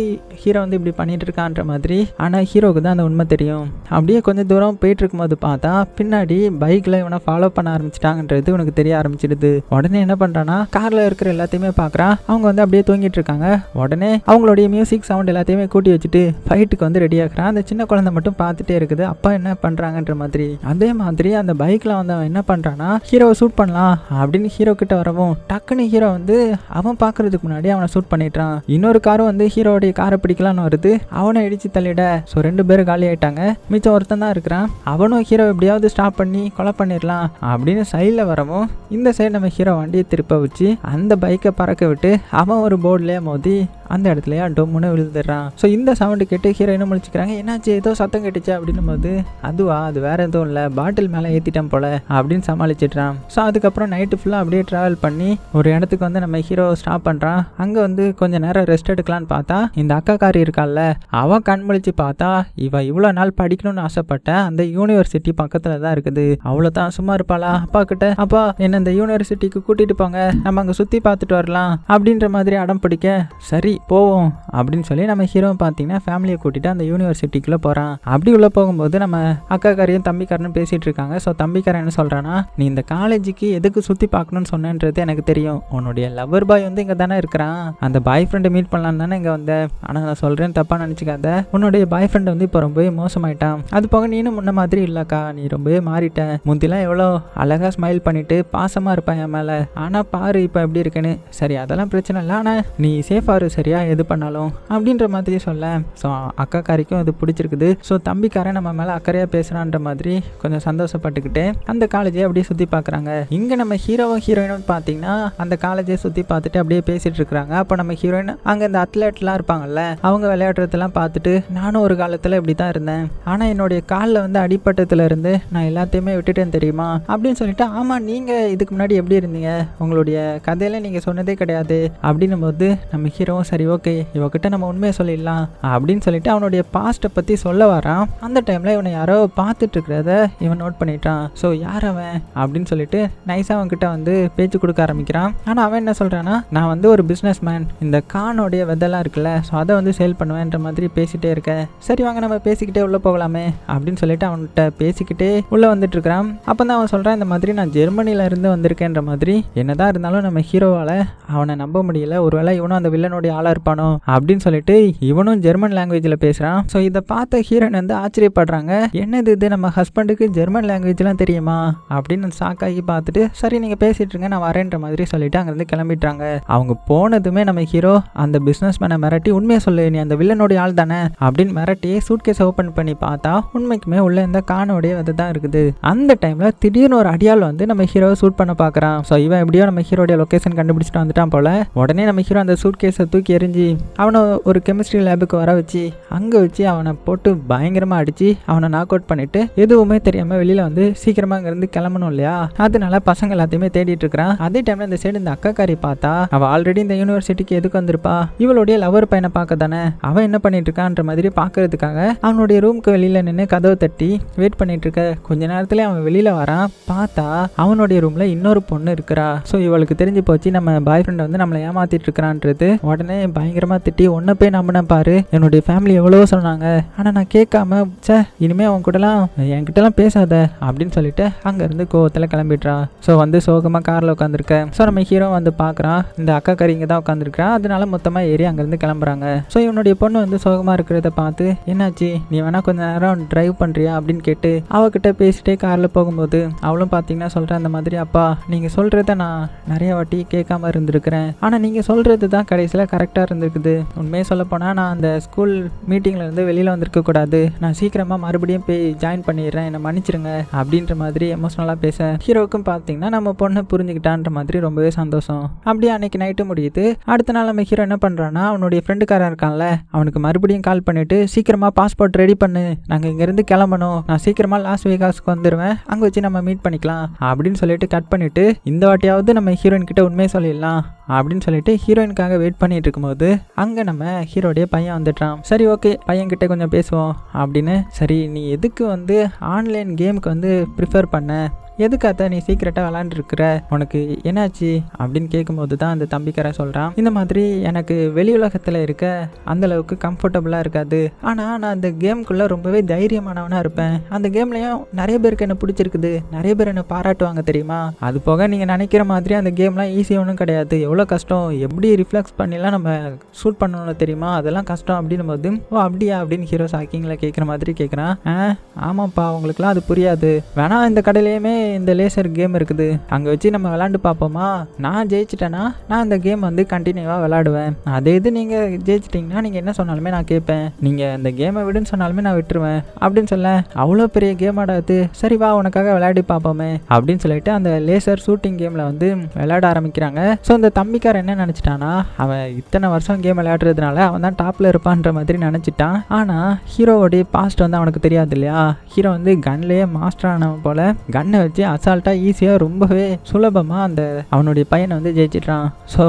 ஹீரோ வந்து இப்படி பண்ணிட்டு இருக்கான்ற மாதிரி. ஆனால் ஹீரோவுக்கு தான் அந்த உண்மை தெரியும். அப்படியே கொஞ்சம் தூரம் போயிட்டு இருக்கும்போது பார்த்தா பின்னாடி பைக்கில் இவனை ஃபாலோ பண்ண ஆரம்பிச்சிட்டாங்கன்றது உனக்கு தெரிய ஆரம்பிச்சிடுது. உடனே என்ன பண்ணுறான்னா காரில் இருக்கிற எல்லாத்தையுமே பார்க்குறான் அவங்க வந்து அப்படியே தூங்கிட்டு இருக்காங்க. உடனே அவங்களுடைய மியூசிக் சவுண்ட் எல்லாத்தையுமே கூட்டி வச்சுட்டு ஃபைட்டுக்கு வந்து ரெடி ஆகிறான் அந்த சின்ன குழந்தை மட்டும் பார்த்துட்டே இருக்குது. அப்பா என்ன பண்ணுறாங்கன்ற மாதிரி. அதே மாதிரி அந்த பைக்கில் வந்தவன் என்ன பண்ணுறான்னா ஹீரோவை ஷூட் பண்ணலாம் அப்படின்னு ஹீரோ கிட்ட வரவும் டக்குன்னு ஹீரோ வந்து அவன் பார்க்கறதுக்கு முன்னாடி அவனை ஷூட் பண்ணிட்டான் இன்னொரு காரும் வந்து ஹீரோடைய காரை பிடிக்கலான்னு வருது. அவனை இடிச்சு தள்ளிட ஸோ ரெண்டு பேரும் காலி ஆயிட்டாங்க. மிச்சம் ஒருத்தன் தான் இருக்கிறான். அவனும் ஹீரோ எப்படியாவது ஸ்டாப் பண்ணி கொலை பண்ணிடலாம் அப்படின்னு சைடில் வரவும் இந்த சைடு நம்ம ஹீரோ வண்டியை திருப்ப வச்சு அந்த பைக்கை பறக்க விட்டு அவன் ஒரு போர்டுலேயே மோதி அந்த இடத்துலயே டொம்முன்னு விழுந்துடுறான். ஸோ இந்த சவுண்டு கேட்டு ஹீரோ என்ன முடிச்சுக்கிறாங்க என்னாச்சு? ஏதோ சத்தம் கேட்டுச்சு அப்படின்னும் போது அதுவா? அது வேற எதுவும் இல்லை. பாட்டில் மேலே ஏற்றிட்டேன் போல அப்படின்னு சமாளிச்சிட்றான். ஸோ அதுக்கப்புறம் நைட்டு ஃபுல்லாக அப்படியே ட்ராவல் பண்ணி ஒரு இடத்துக்கு வந்து நம்ம ஹீரோ ஸ்டாப் பண்ணுறான் அங்கே வந்து கொஞ்சம் நேரம் ரெஸ்ட் எடுக்கலான்னு பார்த்தா இந்த அக்காக்காரி இருக்கால்ல அவன் கண்மொழிச்சு பார்த்தா இவ இவ்வளோ நாள் படிக்கணும்னு ஆசைப்பட்ட அந்த யூனிவர்சிட்டி பக்கத்தில் தான் இருக்குது. அவ்வளோதான் சும்மா இருப்பாளா? அப்பா கிட்ட அப்பா என்ன இந்த யூனிவர்சிட்டிக்கு கூட்டிட்டு போங்க. நம்ம அங்கே சுற்றி பார்த்துட்டு வரலாம். அப்படின்ற மாதிரி அடம் பிடிக்க சரி போவோம். அப்படின்னு சொல்லி நம்ம ஹீரோ பார்த்தீங்கன்னா ஃபேமிலியை கூட்டிட்டு அந்த யூனிவர்சிட்டிக்குள்ளே போகிறான் அப்படி உள்ளே போகும்போது நம்ம அக்காக்காரையும் தம்பிக்காரனும் பேசிகிட்டு இருக்காங்க. ஸோ தம்பிக்காரன் என்ன சொல்கிறான்னா நீ இந்த காலேஜுக்கு எதுக்கு சுற்றி பார்க்கணும்னு சொன்னேன்றது எனக்கு தெரியும். உன்னுடைய லவர் பாய் வந்து இங்கே தானே இருக்கிறான். அந்த பாய் ஃப்ரெண்டை மீட் பண்ணலாம் தானே இங்கே வந்த. ஆனால் நான் சொல்கிறேன் தப்பாக நினச்சிக்காத. உன்னுடைய பாய் ஃப்ரெண்ட் வந்து இப்போ ரொம்பவே மோசமாயிட்டான். அது போக நீனும் முன்ன மாதிரி இல்லைக்கா. நீ ரொம்பவே மாறிட்டேன் முந்திலாம் எவ்வளோ அழகாக ஸ்மைல் பண்ணிட்டு பாசமாக இருப்பேன் என் மேலே. ஆனால் பாரு இப்போ எப்படி இருக்குன்னு. சரி அதெல்லாம் பிரச்சனை இல்லை. ஆனால் நீ சேஃபாக இரு சரியா? எது பண்ணாலும். அப்படின்ற மாதிரி சொல்ல. ஸோ அக்காக்காரிக்கும் அது பிடிச்சிருக்குது. ஸோ தம்பிக்காரன் நம்ம மேலே அக்கறையாக பேசுகிறான்ற மாதிரி கொஞ்சம் சந்தோஷப்பட்டு எடுத்துக்கிட்டு அந்த காலேஜை அப்படியே சுற்றி பார்க்குறாங்க. இங்கே நம்ம ஹீரோவும் ஹீரோயினும் பார்த்தீங்கன்னா அந்த காலேஜை சுற்றி பார்த்துட்டு அப்படியே பேசிகிட்டு இருக்கிறாங்க. அப்போ நம்ம ஹீரோயின் அங்கே இந்த அத்லெட்லாம் இருப்பாங்கல்ல அவங்க விளையாடுறதெல்லாம் பார்த்துட்டு நானும் ஒரு காலத்தில் இப்படி தான் இருந்தேன். ஆனால் என்னுடைய காலில் வந்து அடிப்பட்டத்தில் இருந்து நான் எல்லாத்தையுமே விட்டுட்டேன் தெரியுமா? அப்படின்னு சொல்லிட்டு ஆமாம் நீங்கள் இதுக்கு முன்னாடி எப்படி இருந்தீங்க? உங்களுடைய கதையில நீங்கள் சொன்னதே கிடையாது. அப்படின்னும் போது நம்ம ஹீரோவும் சரி ஓகே இவகிட்ட நம்ம உண்மையை சொல்லிடலாம். அப்படின்னு சொல்லிட்டு அவனுடைய பாஸ்ட்டை பற்றி சொல்ல வரான் அந்த டைமில் இவனை யாரோ பார்த்துட்டு இருக்கிறத இவன் நோட் பண்ணிட்டான். ஸோ யார் அவன்? அப்படின்னு சொல்லிட்டு நைஸாக அவன்கிட்ட வந்து பேச்சு கொடுக்க ஆரம்பிக்கிறான். ஆனால் அவன் என்ன சொல்கிறான்னா நான் வந்து ஒரு பிஸ்னஸ் மேன் இந்த கானோடைய விதெல்லாம் இருக்குல்ல ஸோ அதை வந்து சேல் பண்ணுவேன்ற மாதிரி பேசிகிட்டே இருக்கேன். சரி வாங்க நம்ம பேசிக்கிட்டே உள்ளே போகலாமே அப்படின்னு சொல்லிட்டு அவன்கிட்ட பேசிக்கிட்டே உள்ளே வந்துட்டு இருக்கிறான். அப்போ தான் அவன் சொல்கிறான் இந்த மாதிரி நான் ஜெர்மனில இருந்து வந்திருக்கேன்ற மாதிரி. என்னதான் இருந்தாலும் நம்ம ஹீரோவால் அவனை நம்ப முடியல. ஒருவேளை இவனும் அந்த வில்லனுடைய ஆளாக இருப்பானோ அப்படின்னு சொல்லிட்டு இவனும் ஜெர்மன் லாங்குவேஜில் பேசுகிறான் ஸோ இதை பார்த்த ஹீரோன் வந்து ஆச்சரியப்படுறாங்க. என்னது இது? நம்ம ஹஸ்பண்டுக்கு ஜெர்மன் லாங்குவேஜ்லாம் தெரியுமா? அப்படின்னு ஷாக்காகி பார்த்துட்டு சரி நீங்கள் பேசிகிட்டு இருங்க நான் வரேன்ற மாதிரி சொல்லிட்டு அங்கேருந்து கிளம்பிட்டாங்க. அவங்க போனதுமே நம்ம ஹீரோ அந்த பிஸ்னஸ் மேனை மிரட்டி உண்மையை சொல்லு நீ அந்த வில்லனுடைய ஆள் தானே? அப்படின்னு மிரட்டி சூட்கேஸ் ஓப்பன் பண்ணி பார்த்தா உண்மைக்குமே உள்ள இந்த காணோடைய விதை தான் இருக்குது. அந்த டைமில் திடீர்னு ஒரு அடியால் வந்து நம்ம ஹீரோவை சூட் பண்ண பார்க்குறான். ஸோ இவன் எப்படியோ நம்ம ஹீரோடைய லொக்கேஷன் கண்டுபிடிச்சிட்டு வந்துட்டான் போல. உடனே நம்ம ஹீரோ அந்த சூட்கேஸை தூக்கி எறிஞ்சு அவனை ஒரு கெமிஸ்ட்ரி லேபுக்கு வர வச்சு அங்கே வச்சு அவனை போட்டு பயங்கரமாக அடித்து அவனை நாக் அவுட் பண்ணிட்டு எதுவுமே தெரியாமல் வெளியில் வந்து சீக்கிரமாக அங்கேருந்து கிளம்பணும் இல்லையா? அதனால பசங்க எல்லாத்தையுமே தேடிட்டு இருக்கிறான். அதே டைமில் இந்த சைடு இந்த அக்காக்காரி பார்த்தா அவள் ஆல்ரெடி இந்த யூனிவர்சிட்டிக்கு எதுக்கு வந்திருப்பா? இவளுடைய லவர் பையனை பார்க்க தானே? அவன் என்ன பண்ணிட்டு இருக்கான்ற மாதிரி பார்க்கறதுக்காக அவனுடைய ரூமுக்கு வெளியில் நின்று கதவை தட்டி வெயிட் பண்ணிட்டு இருக்க. கொஞ்ச நேரத்துல அவன் வெளியில் வரான். பார்த்தா அவனுடைய ரூமில் இன்னொரு பொண்ணு இருக்கிறா. ஸோ இவளுக்கு தெரிஞ்சு போச்சு நம்ம பாய் ஃப்ரெண்ட் வந்து நம்மளை ஏமாத்திட்டு இருக்கிறான்றது. உடனே பயங்கரமாக திட்டி உன்னை போய் நம்பின பாரு. என்னுடைய ஃபேமிலி எவ்வளவோ சொன்னாங்க. ஆனால் நான் கேட்காம சே இனிமே அவன் கூடலாம் என்கிட்டலாம் பேசாத. அப்படின்னு சொல்லிட்டு அங்கேருந்து கோவத்தில் கிளம்பிடுறா ஸோ வந்து சோகமாக காரில் உட்காந்துருக்க. ஸோ நம்ம ஹீரோ வந்து பார்க்குறான். இந்த அக்கா கறிங்க தான் உட்காந்துருக்கா அதனால மொத்தமாக ஏறி அங்கேருந்து கிளம்புறாங்க. ஸோ இவனுடைய பொண்ணு வந்து சோகமாக இருக்கிறத பார்த்து என்னாச்சு? நீ வேணா கொஞ்ச நேரம் டிரைவ் பண்ணுறியா அப்படின்னு கேட்டு அவகிட்ட பேசிட்டே காரில் போகும்போது அவளும் பார்த்தீங்கன்னா சொல்கிறேன் அந்த மாதிரி அப்பா நீங்கள் சொல்கிறத நான் நிறைய வாட்டி கேட்காம இருந்திருக்கிறேன். ஆனால் நீங்கள் சொல்கிறது தான் கடைசியில் கரெக்டாக இருந்திருக்குது. உண்மையை சொல்லப்போனால் நான் அந்த ஸ்கூல் மீட்டிங்கில் இருந்து வெளியில் வந்திருக்க கூடாது. நான் சீக்கிரமாக மறுபடியும் போய் ஜாயின் பண்ணிடுறேன். என்னை மன்னிச்சிருங்க. அப்படின்ற மாதிரி எமோஷ்னலாக பேச ஹீரோவுக்கும் பார்த்தீங்கன்னா நம்ம பொண்ணை புரிஞ்சுக்கிட்டான்ற மாதிரி ரொம்பவே சந்தோஷம். அப்படியே அன்னைக்கு நைட்டு முடியுது. அடுத்த நாள் நம்ம ஹீரோ என்ன பண்ணுறான்னா அவனுடைய ஃப்ரெண்டுக்காரன் இருக்கான்ல அவனுக்கு மறுபடியும் கால் பண்ணிட்டு சீக்கிரமாக பாஸ்போர்ட் ரெடி பண்ணு. நாங்கள் இங்கேருந்து கிளம்பணும். நான் சீக்கிரமாக லாஸ் வேகாஸ்க்கு வந்துடுவேன் அங்கே வச்சு நம்ம மீட் பண்ணிக்கலாம். அப்படின்னு சொல்லிட்டு கட் பண்ணிட்டு இந்த வாட்டியாவது நம்ம ஹீரோயின் கிட்ட உண்மையை சொல்லிடலாம். அப்படின்னு சொல்லிட்டு ஹீரோயினுக்காக வெயிட் பண்ணிட்டு இருக்கும்போது அங்கே நம்ம ஹீரோடைய பையன் வந்துட்டான். சரி ஓகே பையன்கிட்ட கொஞ்சம் பேசுவோம் அப்படின்னு. சரி நீ எதுக்கு வந்து ஆன்லைன் கேமுக்கு வந்து ப்ரிஃபர் பண்ண? எதுக்காக நீ சீக்கிரட்டாக விளாண்டுருக்குற உனக்கு என்னாச்சு? அப்படின்னு கேட்கும்போது தான் அந்த தம்பிக்காரன் சொல்கிறான் இந்த மாதிரி எனக்கு வெளி உலகத்தில் இருக்க அந்தளவுக்கு கம்ஃபர்டபுளாக இருக்காது. ஆனால் நான் அந்த கேமுக்குள்ளே ரொம்பவே தைரியமானவனாக இருப்பேன். அந்த கேம்லேயும் நிறைய பேருக்கு என்ன பிடிச்சிருக்குது. நிறைய பேர் என்னை பாராட்டுவாங்க தெரியுமா? அது போக நீங்கள் நினைக்கிற மாதிரி அந்த கேம்லாம் ஈஸி ஒன்றும் கிடையாது. எவ்வளோ கஷ்டம்? எப்படி ரிஃப்ளெக்ஸ் பண்ணிலாம் நம்ம ஷூட் பண்ணணும் தெரியுமா? அதெல்லாம் கஷ்டம் அப்படின்னு போது ஓ அப்படியா? அப்படின்னு ஹீரோ சாக்கிங்கில் கேட்குற மாதிரி கேட்குறான். ஆ ஆமாப்பா உங்களுக்குலாம் அது புரியாது. வேணா இந்த கடையிலையுமே இந்த லேசர் கேம் இருக்குது. அங்கே வச்சு நம்ம விளாண்டு பார்ப்போமா? நான் ஜெயிச்சிட்டேன்னா நான் இந்த கேம் வந்து கண்டினியூவாக விளாடுவேன் அதே இது நீங்கள் ஜெயிச்சிட்டிங்கன்னா நீங்கள் என்ன சொன்னாலுமே நான் கேட்பேன். நீங்கள் அந்த கேமை விடுன்னு சொன்னாலுமே நான் விட்டுருவேன். அப்படின்னு சொல்ல அவ்வளோ பெரிய கேம் ஆடாது சரி வா உனக்காக விளையாடி பார்ப்போமே. அப்படின்னு சொல்லிட்டு அந்த லேசர் ஷூட்டிங் கேமில் வந்து விளையாட ஆரம்பிக்கிறாங்க. ஸோ இந்த தம்பிக்கார் என்ன நினச்சிட்டானா அவன் இத்தனை வருஷம் கேம் விளையாடுறதுனால அவன் தான் டாப்பில் இருப்பான்ற மாதிரி நினச்சிட்டான். ஆனால் ஹீரோவோடைய பாஸ்ட் வந்து அவனுக்கு தெரியாது இல்லையா? ஹீரோ வந்து கன்லேயே மாஸ்டர் ஆனவன் போல் கன்னை வச்சு அசால்ட்டாக ஈஸியாக ரொம்பவே சுலபமாக அந்த அவனுடைய பையனை வந்து ஜெயிச்சிட்றான். ஸோ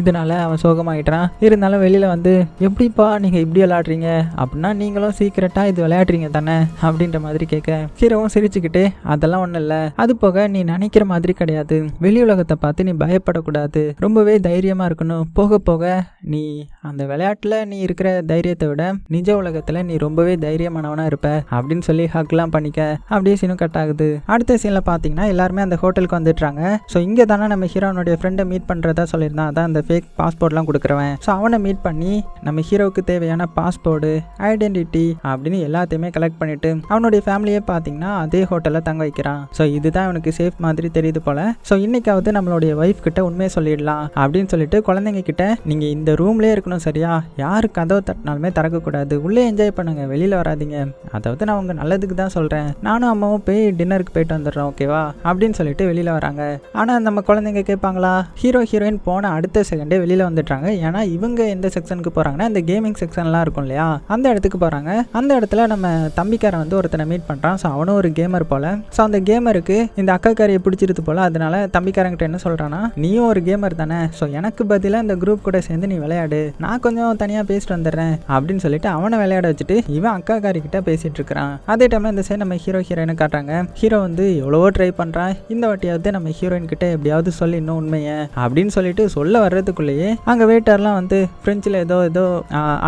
இதனால அவன் சோகமாகிட்டான் இருந்தாலும் வெளியில் வந்து எப்படிப்பா நீங்கள் இப்படி விளையாடுறீங்க? அப்படின்னா நீங்களும் சீக்கிரட்டாக இது விளையாடுறீங்க தானே? அப்படின்ற மாதிரி கேட்க ஹீரோவும் சிரிச்சுக்கிட்டு அதெல்லாம் ஒன்றும் இல்லை. அது போக நீ நினைக்கிற மாதிரி கிடையாது. வெளி உலகத்தை பார்த்து நீ பயப்படக்கூடாது. ரொம்ப ரொம்பவே தைரியமாக இருக்கணும். போக போக நீ அந்த விளையாட்டில் நீ இருக்கிற தைரியத்தை விட நிஜ உலகத்தில் நீ ரொம்பவே தைரியமானவனாக இருப்ப. அப்படின்னு சொல்லி ஹக்லாம் பண்ணிக்க. அப்படியே சீனும் கட் ஆகுது. அடுத்த சீனில் பார்த்தீங்கன்னா எல்லாருமே அந்த ஹோட்டலுக்கு வந்துடுறாங்க. ஸோ இங்கே தானே நம்ம ஹீரோனுடைய ஃப்ரெண்டை மீட் பண்ணுறதா சொல்லியிருந்தான். அதான் அந்த ஃபேக் பாஸ்போர்ட்லாம் கொடுக்குறவன். ஸோ அவனை மீட் பண்ணி நம்ம ஹீரோவுக்கு தேவையான பாஸ்போர்டு ஐடென்டிட்டி அப்படின்னு எல்லாத்தையுமே கலெக்ட் பண்ணிட்டு அவனுடைய ஃபேமிலியே பார்த்தீங்கன்னா அதே ஹோட்டலில் தங்க வைக்கிறான். ஸோ இதுதான் அவனுக்கு சேஃப் மாதிரி தெரியுது போல. ஸோ இன்னைக்காவது நம்மளுடைய ஒய்ஃப் கிட்ட உண்மையை சொல்லிடலாம். அப்படின்னு சொல்லிட்டு குழந்தைங்க கிட்ட நீங்கள் இந்த ரூம்லேயே இருக்கணும் சரியா? யார் கதவை தட்டினாலுமே திறக்கக்கூடாது. உள்ளே என்ஜாய் பண்ணுங்க. வெளியில் வராதீங்க. அதாவது நான் உங்கள் நல்லதுக்கு தான் சொல்கிறேன் நானும் அம்மாவும் போய் டின்னருக்கு போயிட்டு வந்துடுறோம் ஓகேவா அப்படின்னு சொல்லிட்டு வெளியில் வராங்க. ஆனால் நம்ம குழந்தைங்க கேட்பாங்களா? ஹீரோ ஹீரோயின் போன அடுத்த செகண்டே வெளியில் வந்துட்டாங்க ஏன்னா இவங்க எந்த செக்ஷனுக்கு போகிறாங்கன்னா இந்த கேமிங் செக்ஷன்லாம் இருக்கும் இல்லையா? அந்த இடத்துக்கு போகிறாங்க அந்த இடத்துல நம்ம தம்பிக்காரன் வந்து ஒருத்தனை மீட் பண்ணுறான் ஸோ அவனும் ஒரு கேமர் போல். ஸோ அந்த கேமருக்கு இந்த அக்காக்காரியை பிடிச்சிருது போல். அதனால தம்பிக்காரங்கிட்ட என்ன சொல்கிறான்னா நீயும் ஒரு கேமர் தானே? ஸோ எனக்கு பதிலாக இந்த குரூப் கூட சேர்ந்து நீ விளையாடு. நான் கொஞ்சம் தனியாக பேசிட்டு வந்துடுறேன் அப்படின்னு சொல்லிட்டு அவனை விளையாட வச்சுட்டு இவன் அக்கா காரிக்கிட்ட பேசிட்டு இருக்கிறான். அதே டைம்ல இந்த சைடு நம்ம ஹீரோ ஹீரோயினை காட்டுறாங்க. ஹீரோ வந்து எவ்வளவோ ட்ரை பண்ணுறான் இந்த வாட்டியாவது நம்ம ஹீரோயின் கிட்ட எப்படியாவது சொல்லி இன்னும் உண்மையை அப்படின்னு சொல்லிட்டு சொல்ல வர்றதுக்குள்ளேயே அங்கே வெயிட்டர்லாம் வந்து ஃப்ரெஞ்சில் ஏதோ ஏதோ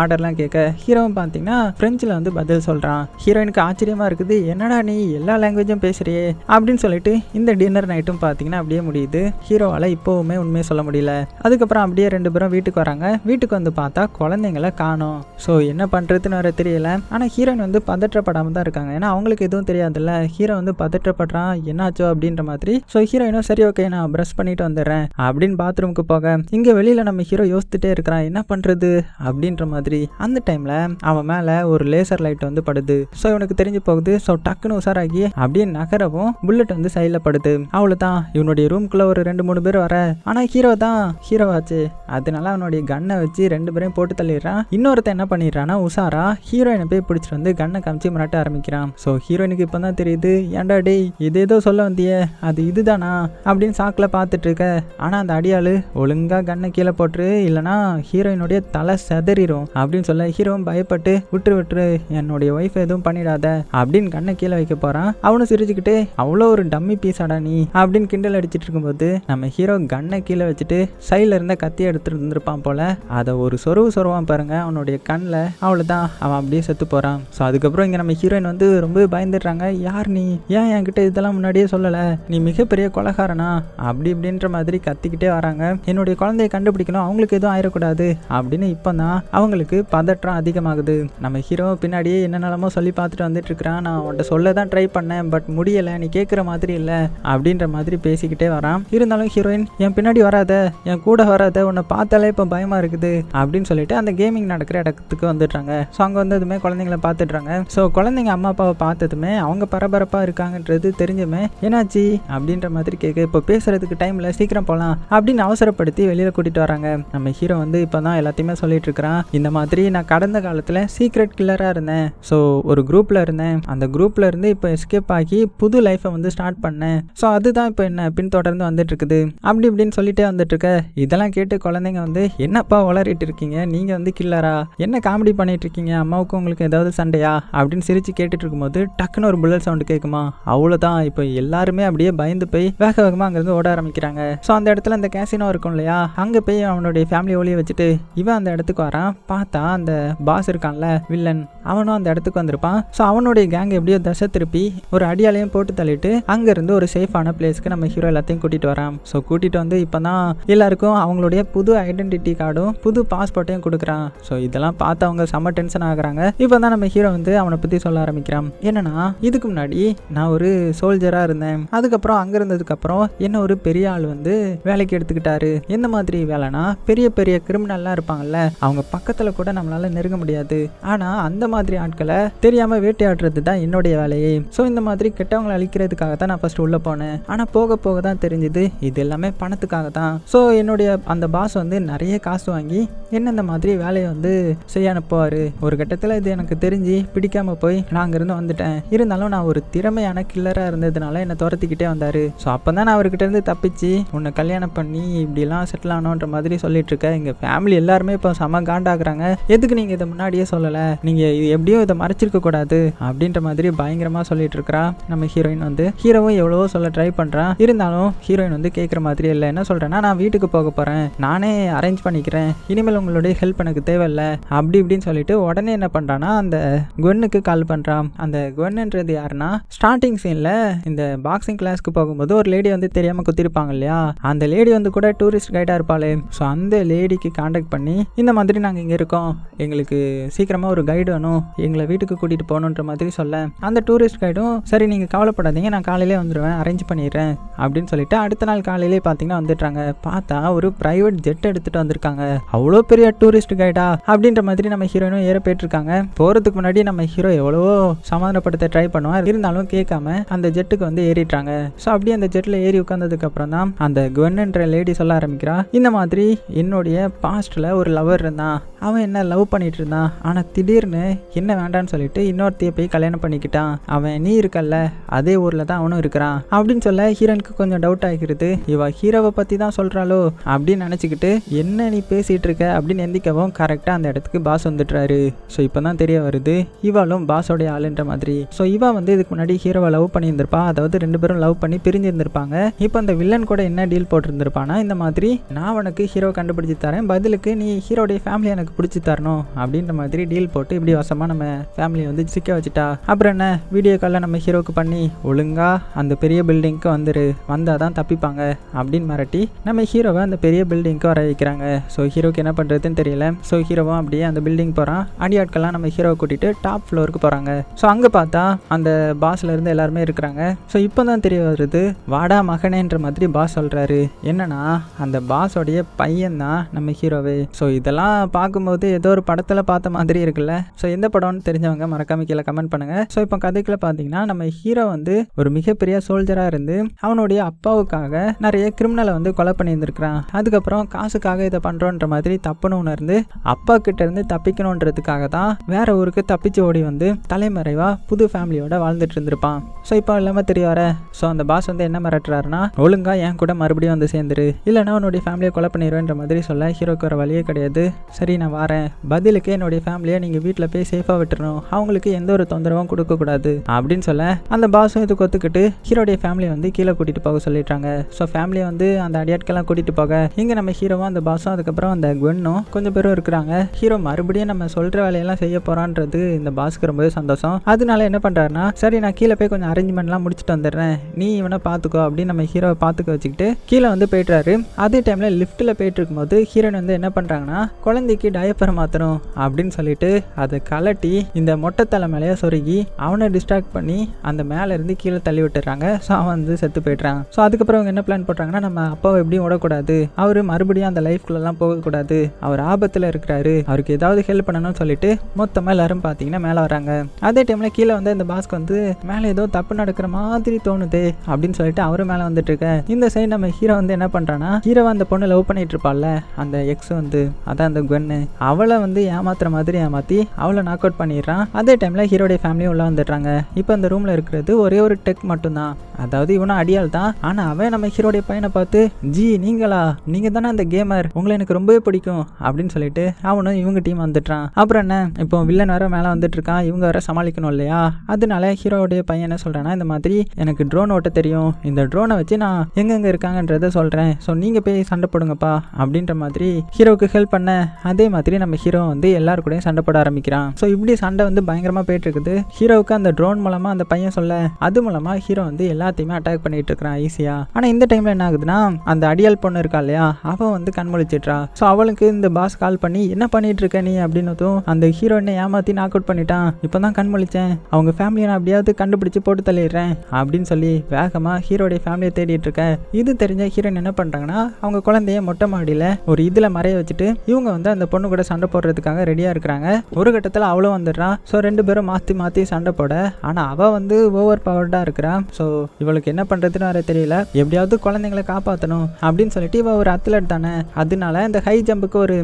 ஆர்டர்லாம் கேட்க ஹீரோவும் பார்த்தீங்கன்னா ஃப்ரெஞ்சில் வந்து பதில் சொல்கிறான் ஹீரோயினுக்கு ஆச்சரியமாக இருக்குது. என்னடா நீ எல்லா லாங்குவேஜும் பேசுறியே? அப்படின்னு சொல்லிட்டு இந்த டின்னர் நைட்டும் பார்த்தீங்கன்னா அப்படியே முடியுது. ஹீரோவால் இப்போவுமே உண்மையை சொல்ல முடியல. அதுக்கப்புறம் அப்படியே ரெண்டு பேரும் வீட்டுக்கு வராங்க. வீட்டுக்கு வந்து பார்த்தா குழந்தைங்கள காணும். ஸோ என்ன பண்ணுறதுன்னு வர தெரியல. ஆனால் ஹீரோயின் வந்து பதற்றப்படாமல் தான் இருக்காங்க. ஏன்னா அவங்களுக்கு எதுவும் தெரியாதுல்ல. ஹீரோ வந்து பதற்றப்படுறான். என்னாச்சோ அப்படின்ற மாதிரி. ஸோ ஹீரோயினும் சரி ஓகே நான் ப்ரஷ் பண்ணிட்டு வந்துடுறேன். அப்படின்னு பாத்ரூமுக்கு போக இங்கே வெளியில் நம்ம ஹீரோ யோசித்துட்டே இருக்கிறான். என்ன பண்ணுறது அப்படின்ற மாதிரி. அந்த டைமில் அவன் மேலே ஒரு லேசர் லைட் வந்து படுது. ஸோ இவனுக்கு தெரிஞ்சு போகுது. ஸோ டக்குன்னு உசாராகி அப்படியே நகரவும் புல்லட் வந்து சைடில் படுது. அவ்வளோதான் இவனுடைய ரூம்குள்ளே ஒரு ரெண்டு மூணு பேர் வர. ஆனால் ஹீரோ தான் ஹீரோவாச்சு. அதனால அவனுடைய கன்னை வச்சு ரெண்டு பேரையும் போட்டு தள்ளிடுறான். இன்னொருத்தன் என்ன பண்ணிடுறான்னா உஷாரா ஹீரோயினை போய் பிடிச்சிட்டு வந்து கன்னை காமிச்சு மிரட்ட ஆரம்பிக்கிறான். ஸோ ஹீரோயினுக்கு இப்போ தான் தெரியுது ஏன்டா டேய் இது ஏதோ சொல்ல வந்தியே? அது இதுதானா? அப்படின்னு சாக்கில் பார்த்துட்டு இருக்க. ஆனால் அந்த அடியாளு ஒழுங்காக கன்னை கீழே போட்டுரு இல்லைனா ஹீரோயினுடைய தலை செதறிடும் அப்படின்னு சொல்ல ஹீரோவும் பயப்பட்டு விட்டுரு விட்டுரு என்னுடைய ஒய்ஃப் எதுவும் பண்ணிடாத. அப்படின்னு கண்ணை கீழே வைக்க போகிறான் அவனும் சிரிச்சுக்கிட்டு அவ்வளோ ஒரு டம்மி பீஸாடா நீ. அப்படின்னு கிண்டல் அடிச்சிட்டு இருக்கும்போது நம்ம ஹீரோ கண்ணை கீழே வச்சுட்டு சைடில் இருந்த கத்தி எடுத்துட்டு இருந்திருப்பான் போல. அதை ஒரு சொருவு சொருவான் பாருங்க அவனுடைய கண்ணில் அவ்வளோதான் அவன் அப்படியே செத்து போகிறான் ஸோ அதுக்கப்புறம் இங்கே நம்ம ஹீரோயின் வந்து ரொம்ப பயந்துடுறாங்க. யார் நீ? ஏன் என்கிட்ட இதெல்லாம் முன்னாடியே சொல்லலை? நீ மிகப்பெரிய கொலகாரனா? அப்படி இப்படின்ற மாதிரி கத்திக்கிட்டே வராங்க. என்னுடைய குழந்தைய கண்டுபிடிக்கணும். அவங்களுக்கு எதுவும் ஆயிடக்கூடாது அப்படின்னு இப்போ தான் அவங்களுக்கு பதற்றம் அதிகமாகுது. நம்ம ஹீரோ பின்னாடியே என்னென்னலாமோ சொல்லி பார்த்துட்டு வந்துட்டு இருக்கிறான். நான் அவன்கிட்ட சொல்ல தான் ட்ரை பண்ணேன் பட் முடியலை. நீ கேட்குற மாதிரி இல்லை அப்படின்ற மாதிரி பேசிக்கிட்டே வரான். இருந்தாலும் ஹீரோயின் என் பின்னாடி வராத. என் கூட வராத உன்னை பார்த்தாலே இப்போ பயமா இருக்குது அப்படின்னு சொல்லிட்டு அந்த கேமிங் நடக்கிற இடத்துக்கு வந்துடுறாங்க. ஸோ அங்கே வந்ததுமே குழந்தைங்கள பார்த்துட்றாங்க. ஸோ குழந்தைங்க அம்மா அப்பாவை பார்த்ததுமே அவங்க பரபரப்பாக இருக்காங்கன்றது தெரிஞ்சுமே என்னாச்சு? அப்படின்ற மாதிரி கேட்க இப்போ பேசுறதுக்கு டைம்ல சீக்கிரம் போகலாம் அப்படின்னு அவசரப்படுத்தி வெளியில் கூட்டிட்டு வராங்க. நம்ம ஹீரோ வந்து இப்போ தான் எல்லாத்தையுமே சொல்லிட்டு இருக்கிறான். இந்த மாதிரி நான் கடந்த காலத்தில் சீக்ரெட் கில்லராக இருந்தேன். ஸோ ஒரு குரூப்பில் இருந்தேன். அந்த குரூப்பில் இருந்து இப்போ எஸ்கேப் ஆகி புது லைஃப்பை வந்து ஸ்டார்ட் பண்ணேன். ஸோ அதுதான் இப்போ என்ன பின்தொடர்ந்து வந்துட்டு இருக்குது. அப்படி இப்படின்னு சொல்லிட்டே வந்துட்டு இருக்க? இதெல்லாம் கேட்டு குழந்தைங்க வந்து என்னப்பா உளறிட்டு இருக்கீங்க? நீங்கள் வந்து கில்லரா என்ன காமெடி பண்ணிட்டு இருக்கீங்க? அம்மாவுக்கும் உங்களுக்கு ஏதாவது சண்டையா? அப்படின்னு சிரிச்சு கேட்டுட்டு இருக்கும்போது டக்குன்னு ஒரு புல்லட் சவுண்டு கேட்குமா அவ்வளோதான் இப்போ எல்லாருமே அப்படியே பயந்து போய் வேக வேகமாக அங்கேருந்து ஓட ஆரம்பிக்கிறாங்க. ஸோ அந்த இடத்துல அந்த கேசினோ இருக்கும் இல்லையா? அங்கே போய் அவனுடைய ஃபேமிலி ஒளியை வச்சுட்டு இவன் அந்த இடத்துக்கு வரான். பார்த்தா அந்த பாஸ் இருக்கான்ல வில்லன் அவனும் அந்த இடத்துக்கு வந்திருப்பான். ஸோ அவனுடைய கேங் எப்படியோ தசை திருப்பி ஒரு அடியாலையும் போட்டு தள்ளிட்டு அங்கேருந்து ஒரு சேஃபான பிளேஸ்க்கு நம்ம ஹீரோ எல்லாத்தையும் கூட்டிகிட்டு வரான். ஸோ கூட்டிகிட்டு வந்து இப்போ தான் எல்லாருக்கும் அவங்களுடைய புது ஐடென்டிட்டி கார்டும் புது பாஸ்போர்ட்டையும் கொடுக்குறான். ஸோ இதெல்லாம் பார்த்து அவங்க செம்ம டென்ஷன் ஆகுறாங்க. இப்போ தான் நம்ம ஹீரோ வந்து அவனை பற்றி சொல்ல ஆரம்பிக்கிறான். என்னன்னா இதுக்கு முன்னாடி நான் ஒரு சோல்ஜராக இருந்தேன். அதுக்கப்புறம் அங்கே இருந்ததுக்கப்புறம் என்ன ஒரு பெரிய ஆள் வந்து வேலைக்கு எடுத்துக்கிட்டாரு. எந்த மாதிரி வேலைனா பெரிய பெரிய கிரிமினல்லாம் இருப்பாங்கல்ல அவங்க பக்கத்தில் கூட நம்மளால நெருங்க முடியாது. ஆனால் அந்த மாதிரி ஆட்களை தெரியாமல் வேட்டையாடுறது தான் என்னுடைய வேலையே. ஸோ இந்த மாதிரி கெட்டவங்களை அழிக்கிறதுக்காக தான் நான் ஃபர்ஸ்ட் உள்ளே போனேன். ஆனால் போக போக தான் தெரிஞ்சுது இது எல்லாமே பணத்துக்காக தான் ஸோ என்னுடைய அந்த பாஸ் வந்து நிறைய காசு வாங்கி என்ன இந்த மாதிரி வேலையை வந்து செய்ய அனுப்புவார்? ஒரு கட்டத்தில் இது எனக்கு தெரிஞ்சு பிடிக்காம போய் நான் அங்கேருந்து வந்துட்டேன். இருந்தாலும் நான் ஒரு திறமையான கில்லராக இருந்ததுனால என்னை துரத்திக்கிட்டே வந்தார். ஸோ அப்போ தான் நான் அவர்கிட்டருந்து தப்பிச்சு உன்னை கல்யாணம் பண்ணி இப்படிலாம் செட்டில் ஆனோன்ற மாதிரி சொல்லிட்டு இருக்கேன் எங்கள் ஃபேமிலி எல்லாருமே இப்போ செம காண்டாக்குறாங்க. எதுக்கு நீங்கள் இதை முன்னாடியே சொல்லலை? நீங்கள் இது எப்படியும் இதை மறைச்சிருக்க கூடாது. அப்படின்ற மாதிரி பயங்கரமாக சொல்லிட்டு இருக்கிறா நம்ம ஹீரோயின் வந்து. ஹீரோவும் எவ்வளவோ சொல்ல ட்ரை பண்ணுறான் இருந்தாலும் ஹீரோயின் வந்து கேட்குற மாதிரி இல்லை. என்ன சொல்கிறேன்னா நான் வீட்டுக்கு போக போகிறேன் நானே அரேஞ்ச் பண்ணிக்கிறேன். இனிமேல் உங்களுடைய ஹெல்ப் எனக்கு தேவையில்லை. அப்படி இப்படின்னு சொல்லிட்டு உடனே என்ன பண்ணுறான்னா அந்த குவென்னுக்கு கால் பண்ணுறான் அந்த குவன்ன்றது யாருன்னா ஸ்டார்டிங் சீனில் இந்த பாக்ஸிங் கிளாஸ்க்கு போகும்போது ஒரு லேடி வந்து தெரியாமல் குத்திருப்பாங்க இல்லையா? அந்த லேடி வந்து கூட டூரிஸ்ட் கைடாக இருப்பாளே. ஸோ அந்த லேடிக்கு காண்டாக்ட் பண்ணி இந்த மாதிரி நாங்கள் இங்கே இருக்கோம். எங்களுக்கு சீக்கிரமாக ஒரு கைடு வேணும். எங்களை வீட்டுக்கு கூட்டிகிட்டு போகணுன்ற மாதிரி சொல்ல. அந்த டூரிஸ்ட் கைடும் சரி நீங்கள் கவலைப்படாதீங்க. நான் காலையிலே வந்துடுவேன் அரேஞ்ச் பண்ணிடுறேன். அப்படின்னு சொல்லிட்டு அடுத்த நாள் காலையிலே பார்த்தீங்கன்னா வந்துடுறாங்க. பார்த்தா ஒரு ப்ரைவேட் ஜெட் எடுத்துகிட்டு வந்திருக்காங்க. அவ்வளோ பெரிய டூரிஸ்ட் கைடா அப்படின்ற மாதிரி நம்ம ஹீரோயினும் ஏற போயிட்டுருக்காங்க. போகிறதுக்கு முன்னாடி நம்ம ஹீரோ எவ்வளவோ சமாதானப்படுத்த ட்ரை பண்ணுவார் இருந்தாலும் கேட்காம அந்த ஜெட்டுக்கு வந்து ஏறிட்டாங்க ஸோ அப்படியே அந்த ஜெட்டில் ஏறி உட்காந்ததுக்கு அப்புறம் தான் அந்த குவன்ன்ற லேடி சொல்ல ஆரம்பிக்கிறா. இந்த மாதிரி என்னுடைய பாஸ்டில் ஒரு லவர் இருந்தான். அவன் என்ன லவ் பண்ணிட்டு இருந்தான்? ஆனால் திடீர்னு என்ன வேண்டான்னு சொல்லிட்டு இன்னொருத்தைய போய் கல்யாணம் பண்ணிக்கிட்டான். அவன் நீ இருக்கல்ல அதே ஊரில் தான் அவனும் இருக்கிறான். அப்படின்னு சொல்ல ஹீரோனுக்கு கொஞ்சம் டவுட் ஆகிக்கிறது இவ ஹீரோவை பற்றி தான் சொல்கிறாளோ அப்படின்னு நினச்சிக்கிட்டு என்ன நீ பேசிகிட்டு இருக்க? அப்படின்னு எந்திக்கவும் கரெக்டாக அந்த இடத்துக்கு பாஸ் வந்துட்டுறாரு ஸோ இப்போ தான் தெரிய வருது இவாளும் பாஸோடைய ஆளுன்ற மாதிரி. ஸோ இவா வந்து இதுக்கு முன்னாடி ஹீரோவை லவ் பண்ணியிருந்திருப்பா. அதாவது ரெண்டு பேரும் லவ் பண்ணி பிரிஞ்சிருந்திருப்பாங்க. இப்போ அந்த வில்லன் கூட என்ன டீல் போட்டிருந்திருப்பானா? இந்த மாதிரி நான் உனக்கு ஹீரோ கண்டுபிடிச்சி தரேன். பதிலுக்கு நீ ஹீரோடைய ஃபேமிலி எனக்கு பிடிச்சி தரணும். அப்படின்ற மாதிரி டீல் போட்டு இப்படி வசமாக நம்ம ஃபேமிலியை வந்து சிக்க வச்சுட்டா. அப்புறம் என்ன? வீடியோ காலில் நம்ம ஹீரோக்கு பண்ணி ஒழுங்கா அந்த பெரிய பில்டிங்க்கு வந்துரு. வந்தால் தான் தப்பிப்பாங்க. அப்படின்னு மிரட்டி நம்ம ஹீரோவை அந்த பெரிய பில்டிங்க்கு வர வைக்கிறாங்க. ஸோ ஹீரோக்கு என்ன பண்ணுறதுன்னு தெரியல. ஸோ ஹீரோவும் அப்படியே அந்த பில்டிங் போகிறான் அடி ஆட்கள்லாம் நம்ம ஹீரோவை கூட்டிகிட்டு டாப் ஃப்ளோருக்கு போகிறாங்க ஸோ அங்கே பார்த்தா அந்த பாஸ்லேருந்து எல்லாருமே இருக்கிறாங்க. ஸோ இப்போ தான் தெரிய வருது வாடா மகனேன்ற மாதிரி பாஸ் சொல்கிறாரு என்னன்னா அந்த பாஸோடைய பையன் தான் நம்ம ஹீரோவே. ஸோ இதெல்லாம் பார்க்கும்போது ஏதோ ஒரு படத்தில் பார்த்த மாதிரி இருக்குல்ல. ஸோ எந்த படம்னு தெரிஞ்சவங்க மறக்காம கீழே கமெண்ட் பண்ணுங்கள் ஸோ இப்போ கதைக்குள்ள பார்த்தீங்கன்னா நம்ம ஹீரோ வந்து ஒரு மிகப்பெரிய சோல்ஜராக இருந்து அவனுடைய அப்பாவுக்காக நிறைய கிரிமினலை வந்து கொலை பண்ணியிருந்திருக்கிறான் அதுக்கப்புறம் காசுக்காக இதை பண்ணுறோன்ற மாதிரி தப்புன்னு உணர்ந்து அப்பா கிட்ட இருந்து தப்பிக்கணுன்றதுக்காக தான் வேற ஊருக்கு தப்பிச்சு ஓடி வந்து தலைமறைவா புது ஃபேமிலியோட வாழ்ந்துட்டு இருந்திருப்பான். ஸோ இப்போ இல்லாமல் தெரிய வர ஸோ அந்த பாஸ் வந்து என்ன மிரட்டுறாருன்னா ஒழுங்கா என் கூட மறுபடியும் வந்து சேர்ந்துரு. இல்லைன்னா உன்னுடைய ஃபேமிலியை கொலை பண்ணிடுவேன்ற மாதிரி சொல்ல ஹீரோக்கு வர வழியே கிடையாது. சரி நான் வரேன். பதிலுக்கு என்னுடைய ஃபேமிலியை நீங்கள் வீட்டில் போய் சேஃபாக விட்டுறணும். அவங்களுக்கு எந்த ஒரு தொந்தரவும் கொடுக்கக்கூடாது அப்படின்னு சொல்ல அந்த பாஸும் இதுக்கு ஒத்துக்கிட்டு ஹீரோடைய ஃபேமிலியை வந்து கீழே கூட்டிகிட்டு போக சொல்லிட்டாங்க ஸோ ஃபேமிலியை வந்து அந்த அடியாட்கெல்லாம் கூட்டிகிட்டு போக. இங்கே நம்ம ஹீரோவும் அந்த பாஸும் அதுக்கப்புறம் அந்த குவென்னும் கொஞ்சம் பேரும் இருக்கிறாங்க. ஹீரோ மறுபடியும் நம்ம சொல்கிற வேலையெல்லாம் செய்ய போகிறான்றது இந்த பாஸ்க்கு ரொம்பவே சந்தோஷம். அதனால என்ன பண்ணுறாருன்னா சரி நான் கீழே போய் கொஞ்சம் அரேஞ்ச்மெண்ட்லாம் முடிச்சுட்டு வந்துடுறேன். நீ இவனை பார்த்துக்கோ அப்படின்னு நம்ம ஹீரோவை பார்த்துக்க வச்சுக்கிட்டு கீழே வந்து போயிட்டுறாரு அதே டைமில் லிஃப்ட்டில் போயிட்டு இருக்கும்போது ஹீரோயின் வந்து என்ன பண்ணுறாங்கன்னா குழந்தைக்கு டயப்பரை மாற்றணும் அப்படின்னு சொல்லிட்டு அதை கலட்டி இந்த மொட்டை தலை மேலேயே சொருகி அவனை டிஸ்ட்ராக்ட் பண்ணி அந்த மேலே இருந்து கீழே தள்ளி விட்டுறாங்க ஸோ அவன் வந்து செத்து போயிடுறான். ஸோ அதுக்கப்புறம் அவங்க என்ன பிளான் பண்ணுறாங்கன்னா நம்ம அப்பாவை எப்படியும் போடக்கூடாது அவர் மறுபடியும் அந்த லைஃப்குள்ளெல்லாம் போகக்கூடாது. அவர் ஆபத்தில் இருக்கிறாரு. அவருக்கு ஏதாவது ஹெல்ப் பண்ணணும்னு சொல்லிட்டு மொத்தமாக எல்லாரும் பார்த்தீங்கன்னா மேலே வராங்க அதே டைமில் கீழே வந்து அந்த பாஸ்க்கு வந்து மேலே ஏதோ தப்பு நடக்கிற மாதிரி தோணுது அப்படின்னு சொல்லிட்டு அவரும் மேலே வந்துட்டு இருக்கேன் இந்த சைடு நம்ம ஹீரோ வந்து என்ன பண்ணுறான்னா ஹீரோ அந்த பொண்ணு லவ் பண்ணிட்டு இருப்பாள்ல. அந்த எக்ஸ் வந்து அதான் அந்த கன்னு அவளை வந்து ஏமாத்துற மாதிரி ஏமாற்றி அவளை நாக் அவுட் பண்ணிடுறான். அதே டைமில் ஹீரோடைய ஃபேமிலியும் உள்ள வந்துடுறாங்க. இப்போ அந்த ரூமில் இருக்கிறது ஒரே ஒரு டெக் மட்டும்தான். அதாவது இவனும் அடியால் தான் ஆனால் அவன் நம்ம ஹீரோடைய பையனை பார்த்து ஜி நீங்களா? நீங்கள் தானே அந்த கேமர் உங்களை எனக்கு ரொம்பவே பிடிக்கும் அப்படின்னு சொல்லிட்டு அவனும் இவங்க டீம் வந்துட்டான். அப்புறம் என்ன? இப்போ வில்லன் வேற மேலே வந்துட்டு இருக்கான் இவங்க வேற சமாளிக்கணும் இல்லையா? அதனால ஹீரோடைய பையன் என்ன சொல்கிறான்னா இந்த மாதிரி எனக்கு ட்ரோன் ஓட்ட தெரியும். இந்த ட்ரோனை வச்சு நான் எங்கெங்கே இருக்காங்கன்றத சொல்கிறேன் ஸோ நீங்கள் போய் சண்டை போடுங்கப்பா அப்படின்ற மாதிரி ஹீரோவுக்கு ஹெல்ப் பண்ண அதே மாதிரி நம்ம ஹீரோ வந்து எல்லாரு கூடயும் சண்டை போட ஆரம்பிக்கிறான். ஸோ இப்படி சண்டை வந்து பயங்கரமாக போயிட்டு இருக்குது ஹீரோவுக்கு அந்த ட்ரோன் மூலமாக அந்த பையன் சொல்ல அது மூலமாக ஹீரோ வந்து எல்லாத்தையுமே அட்டாக் பண்ணிட்டு இருக்கிறான் ஈஸியாக ஆனால் இந்த டைமில் என்ன ஆகுதுன்னா அந்த அடியால் பொண்ணு இருக்கா இல்லையா? அவன் வந்து கண்மொழிச்சிட்றா. ஸோ அவளுக்கு இந்த பாஸ் கால் பண்ணி என்ன பண்ணிட்டு இருக்க நீ? அப்படின்னதும் அந்த ஹீரோயினை ஏமாற்றி நாக் அவுட் பண்ணிட்டான். இப்போ தான் கண்மொழிச்சேன். அவங்க ஃபேமிலியை நான் அப்படியாவது கண்டுபிடிச்சு போட்டு தள்ளிடுறேன் அப்படின்னு சொல்லி வேகமாக ஹீரோடைய ஃபேமிலியை தேடிட்டு இருக்க. இது தெரிஞ்ச ஹீரோயின் என்ன பண்ணுறாங்கன்னா அவங்க குழந்தைய மொட்டை மாடியில் ஒரு இதில் மறைய வச்சுட்டு இவங்க வந்து அந்த பொண்ணு கூட சண்டை போடுறதுக்காக ரெடியாக இருக்கிறாங்க. ஒரு கட்டத்தில் அவளும் வந்துடுறான் ஸோ ரெண்டு பேரும் மாற்றி மாற்றி சண்டை போட. ஆனால் அவள் வந்து ஓவர் பவர்டாக இருக்கிறான் ஸோ இவளுக்கு என்ன பண்ணுறதுன்னு வர தெரியல. எப்படியாவது குழந்தைங்களை காப்பாற்றணும் அப்படி அப்படின்னு சொல்லிட்டு இவன் ஒரு அத்லட் தானே. அதனால இந்த ஹை ஜம்புக்கு ஒரு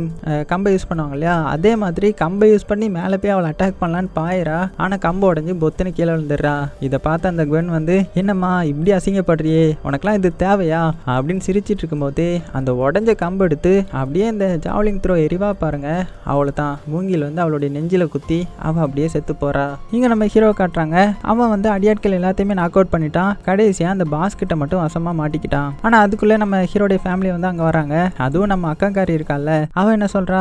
கம்பை யூஸ் பண்ணுவாங்க இல்லையா? அதே மாதிரி கம்பை யூஸ் பண்ணி மேலே போய் அவளை அட்டாக் பண்ணலான்னு பாயிரா ஆனால் கம்பு உடஞ்சி பொத்துன்னு கீழே விழுந்துடுறா. இதை பார்த்து அந்த குவன் வந்து என்னம்மா இப்படி அசிங்கப்படுறியே? உனக்குலாம் இது தேவையா? அப்படின்னு சிரிச்சிட்டு இருக்கும்போது அந்த உடஞ்ச கம்பு எடுத்து அப்படியே இந்த ஜாவலிங் த்ரோ எரிவா பாருங்க. அவளை தான் மூங்கில் வந்து அவளுடைய நெஞ்சில குத்தி அவள் அப்படியே செத்து போறா. இங்க நம்ம ஹீரோ காட்டுறாங்க. அவன் வந்து அடியாட்கள் எல்லாத்தையுமே நாக் அவுட் பண்ணிட்டான். கடைசியா அந்த பாஸ் கிட்ட மட்டும் வசமா மாட்டிக்கிட்டான். ஆனா அதுக்குள்ளே நம்ம ஹீரோ ஹீரோடைய ஃபேமிலி வந்து அங்கே வராங்க. அதுவும் நம்ம அக்காக்காரி இருக்கால அவன் என்ன சொல்றா?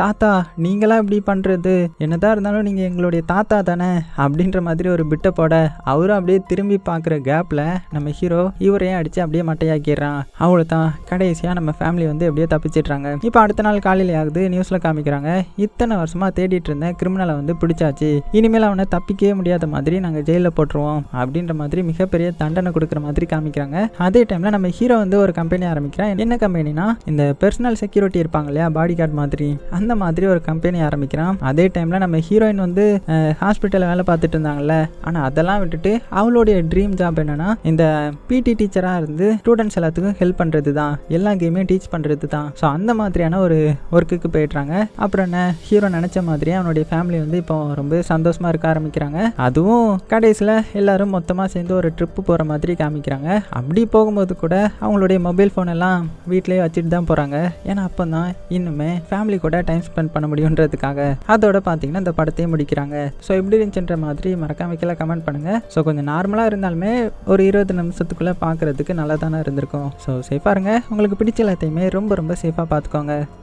தாத்தா நீங்களாம் இப்படி பண்றது. என்னதான் இருந்தாலும் நீங்கள் எங்களுடைய தாத்தா தானே அப்படின்ற மாதிரி ஒரு பிட்டை போட அவரும் அப்படியே திரும்பி பார்க்குற கேப்ல நம்ம ஹீரோ இவரையும் அடிச்சு அப்படியே மட்டையாக்கிடுறான். அவ்வளோ தான் கடைசியா நம்ம ஃபேமிலி வந்து அப்படியே தப்பிச்சிடுறாங்க. இப்போ அடுத்த நாள் காலையில் ஆகுது நியூஸில் காமிக்கிறாங்க. இத்தனை வருஷமா தேடிட்டு இருந்த கிரிமினலை வந்து பிடிச்சாச்சு. இனிமேல் அவனை தப்பிக்கவே முடியாத மாதிரி நாங்கள் ஜெயிலில் போட்டுருவோம் அப்படின்ற மாதிரி மிகப்பெரிய தண்டனை கொடுக்குற மாதிரி காமிக்கிறாங்க. அதே டைமில் நம்ம ஹீரோ வந்து ஒரு கம்பெனி ஆரம்பிக்கிறான் என்ன கம்பெனினா இந்த பர்சனல் செக்யூரிட்டி இருப்பாங்க இல்லையா பாடி கார்டு மாதிரி அந்த மாதிரி ஒரு கம்பெனி ஆரம்பிக்கிறான் அதே டைமில் நம்ம ஹீரோயின் வந்து ஹாஸ்பிட்டலில் வேலை பார்த்துட்டு இருந்தாங்கல்ல ஆனால் அதெல்லாம் விட்டுட்டு அவளுடைய ட்ரீம் ஜாப் என்னன்னா இந்த பிடி டீச்சராக இருந்து ஸ்டூடெண்ட்ஸ் எல்லாத்துக்கும் ஹெல்ப் பண்ணுறது தான் எல்லா கேமையும் டீச் பண்ணுறது தான் ஸோ அந்த மாதிரியான ஒரு ஒர்க்குக்கு போயிடுறாங்க. அப்புறம் என்ன ஹீரோ நினச்ச மாதிரியே அவனுடைய ஃபேமிலி வந்து இப்போ ரொம்ப சந்தோஷமாக இருக்க ஆரம்பிக்கிறாங்க. அதுவும் கடைசியில் எல்லாரும் மொத்தமாக சேர்ந்து ஒரு ட்ரிப்பு போகிற மாதிரி காமிக்கிறாங்க. அப்படி போகும்போது கூட அவங்களுடைய மொபைல் ஃபோன் ஃபோனெல்லாம் வீட்டிலேயே வச்சுட்டு தான் போகிறாங்க ஏன்னா அப்போ தான் இன்னுமே ஃபேமிலி கூட டைம் ஸ்பெண்ட் பண்ண முடியுன்றதுக்காக. அதோட பார்த்தீங்கன்னா இந்த படத்தையும் முடிக்கிறாங்க. ஸோ எப்படி இருந்துச்சுன்ற மாதிரி மறக்காம கீழே கமெண்ட் பண்ணுங்கள் ஸோ கொஞ்சம் நார்மலாக இருந்தாலுமே ஒரு இருபது நிமிஷத்துக்குள்ளே பார்க்குறதுக்கு நல்லா தானே இருந்திருக்கும் ஸோ சேஃபாக இருங்க. உங்களுக்கு பிடிச்ச எல்லாத்தையுமே ரொம்ப ரொம்ப சேஃபாக பார்த்துக்கோங்க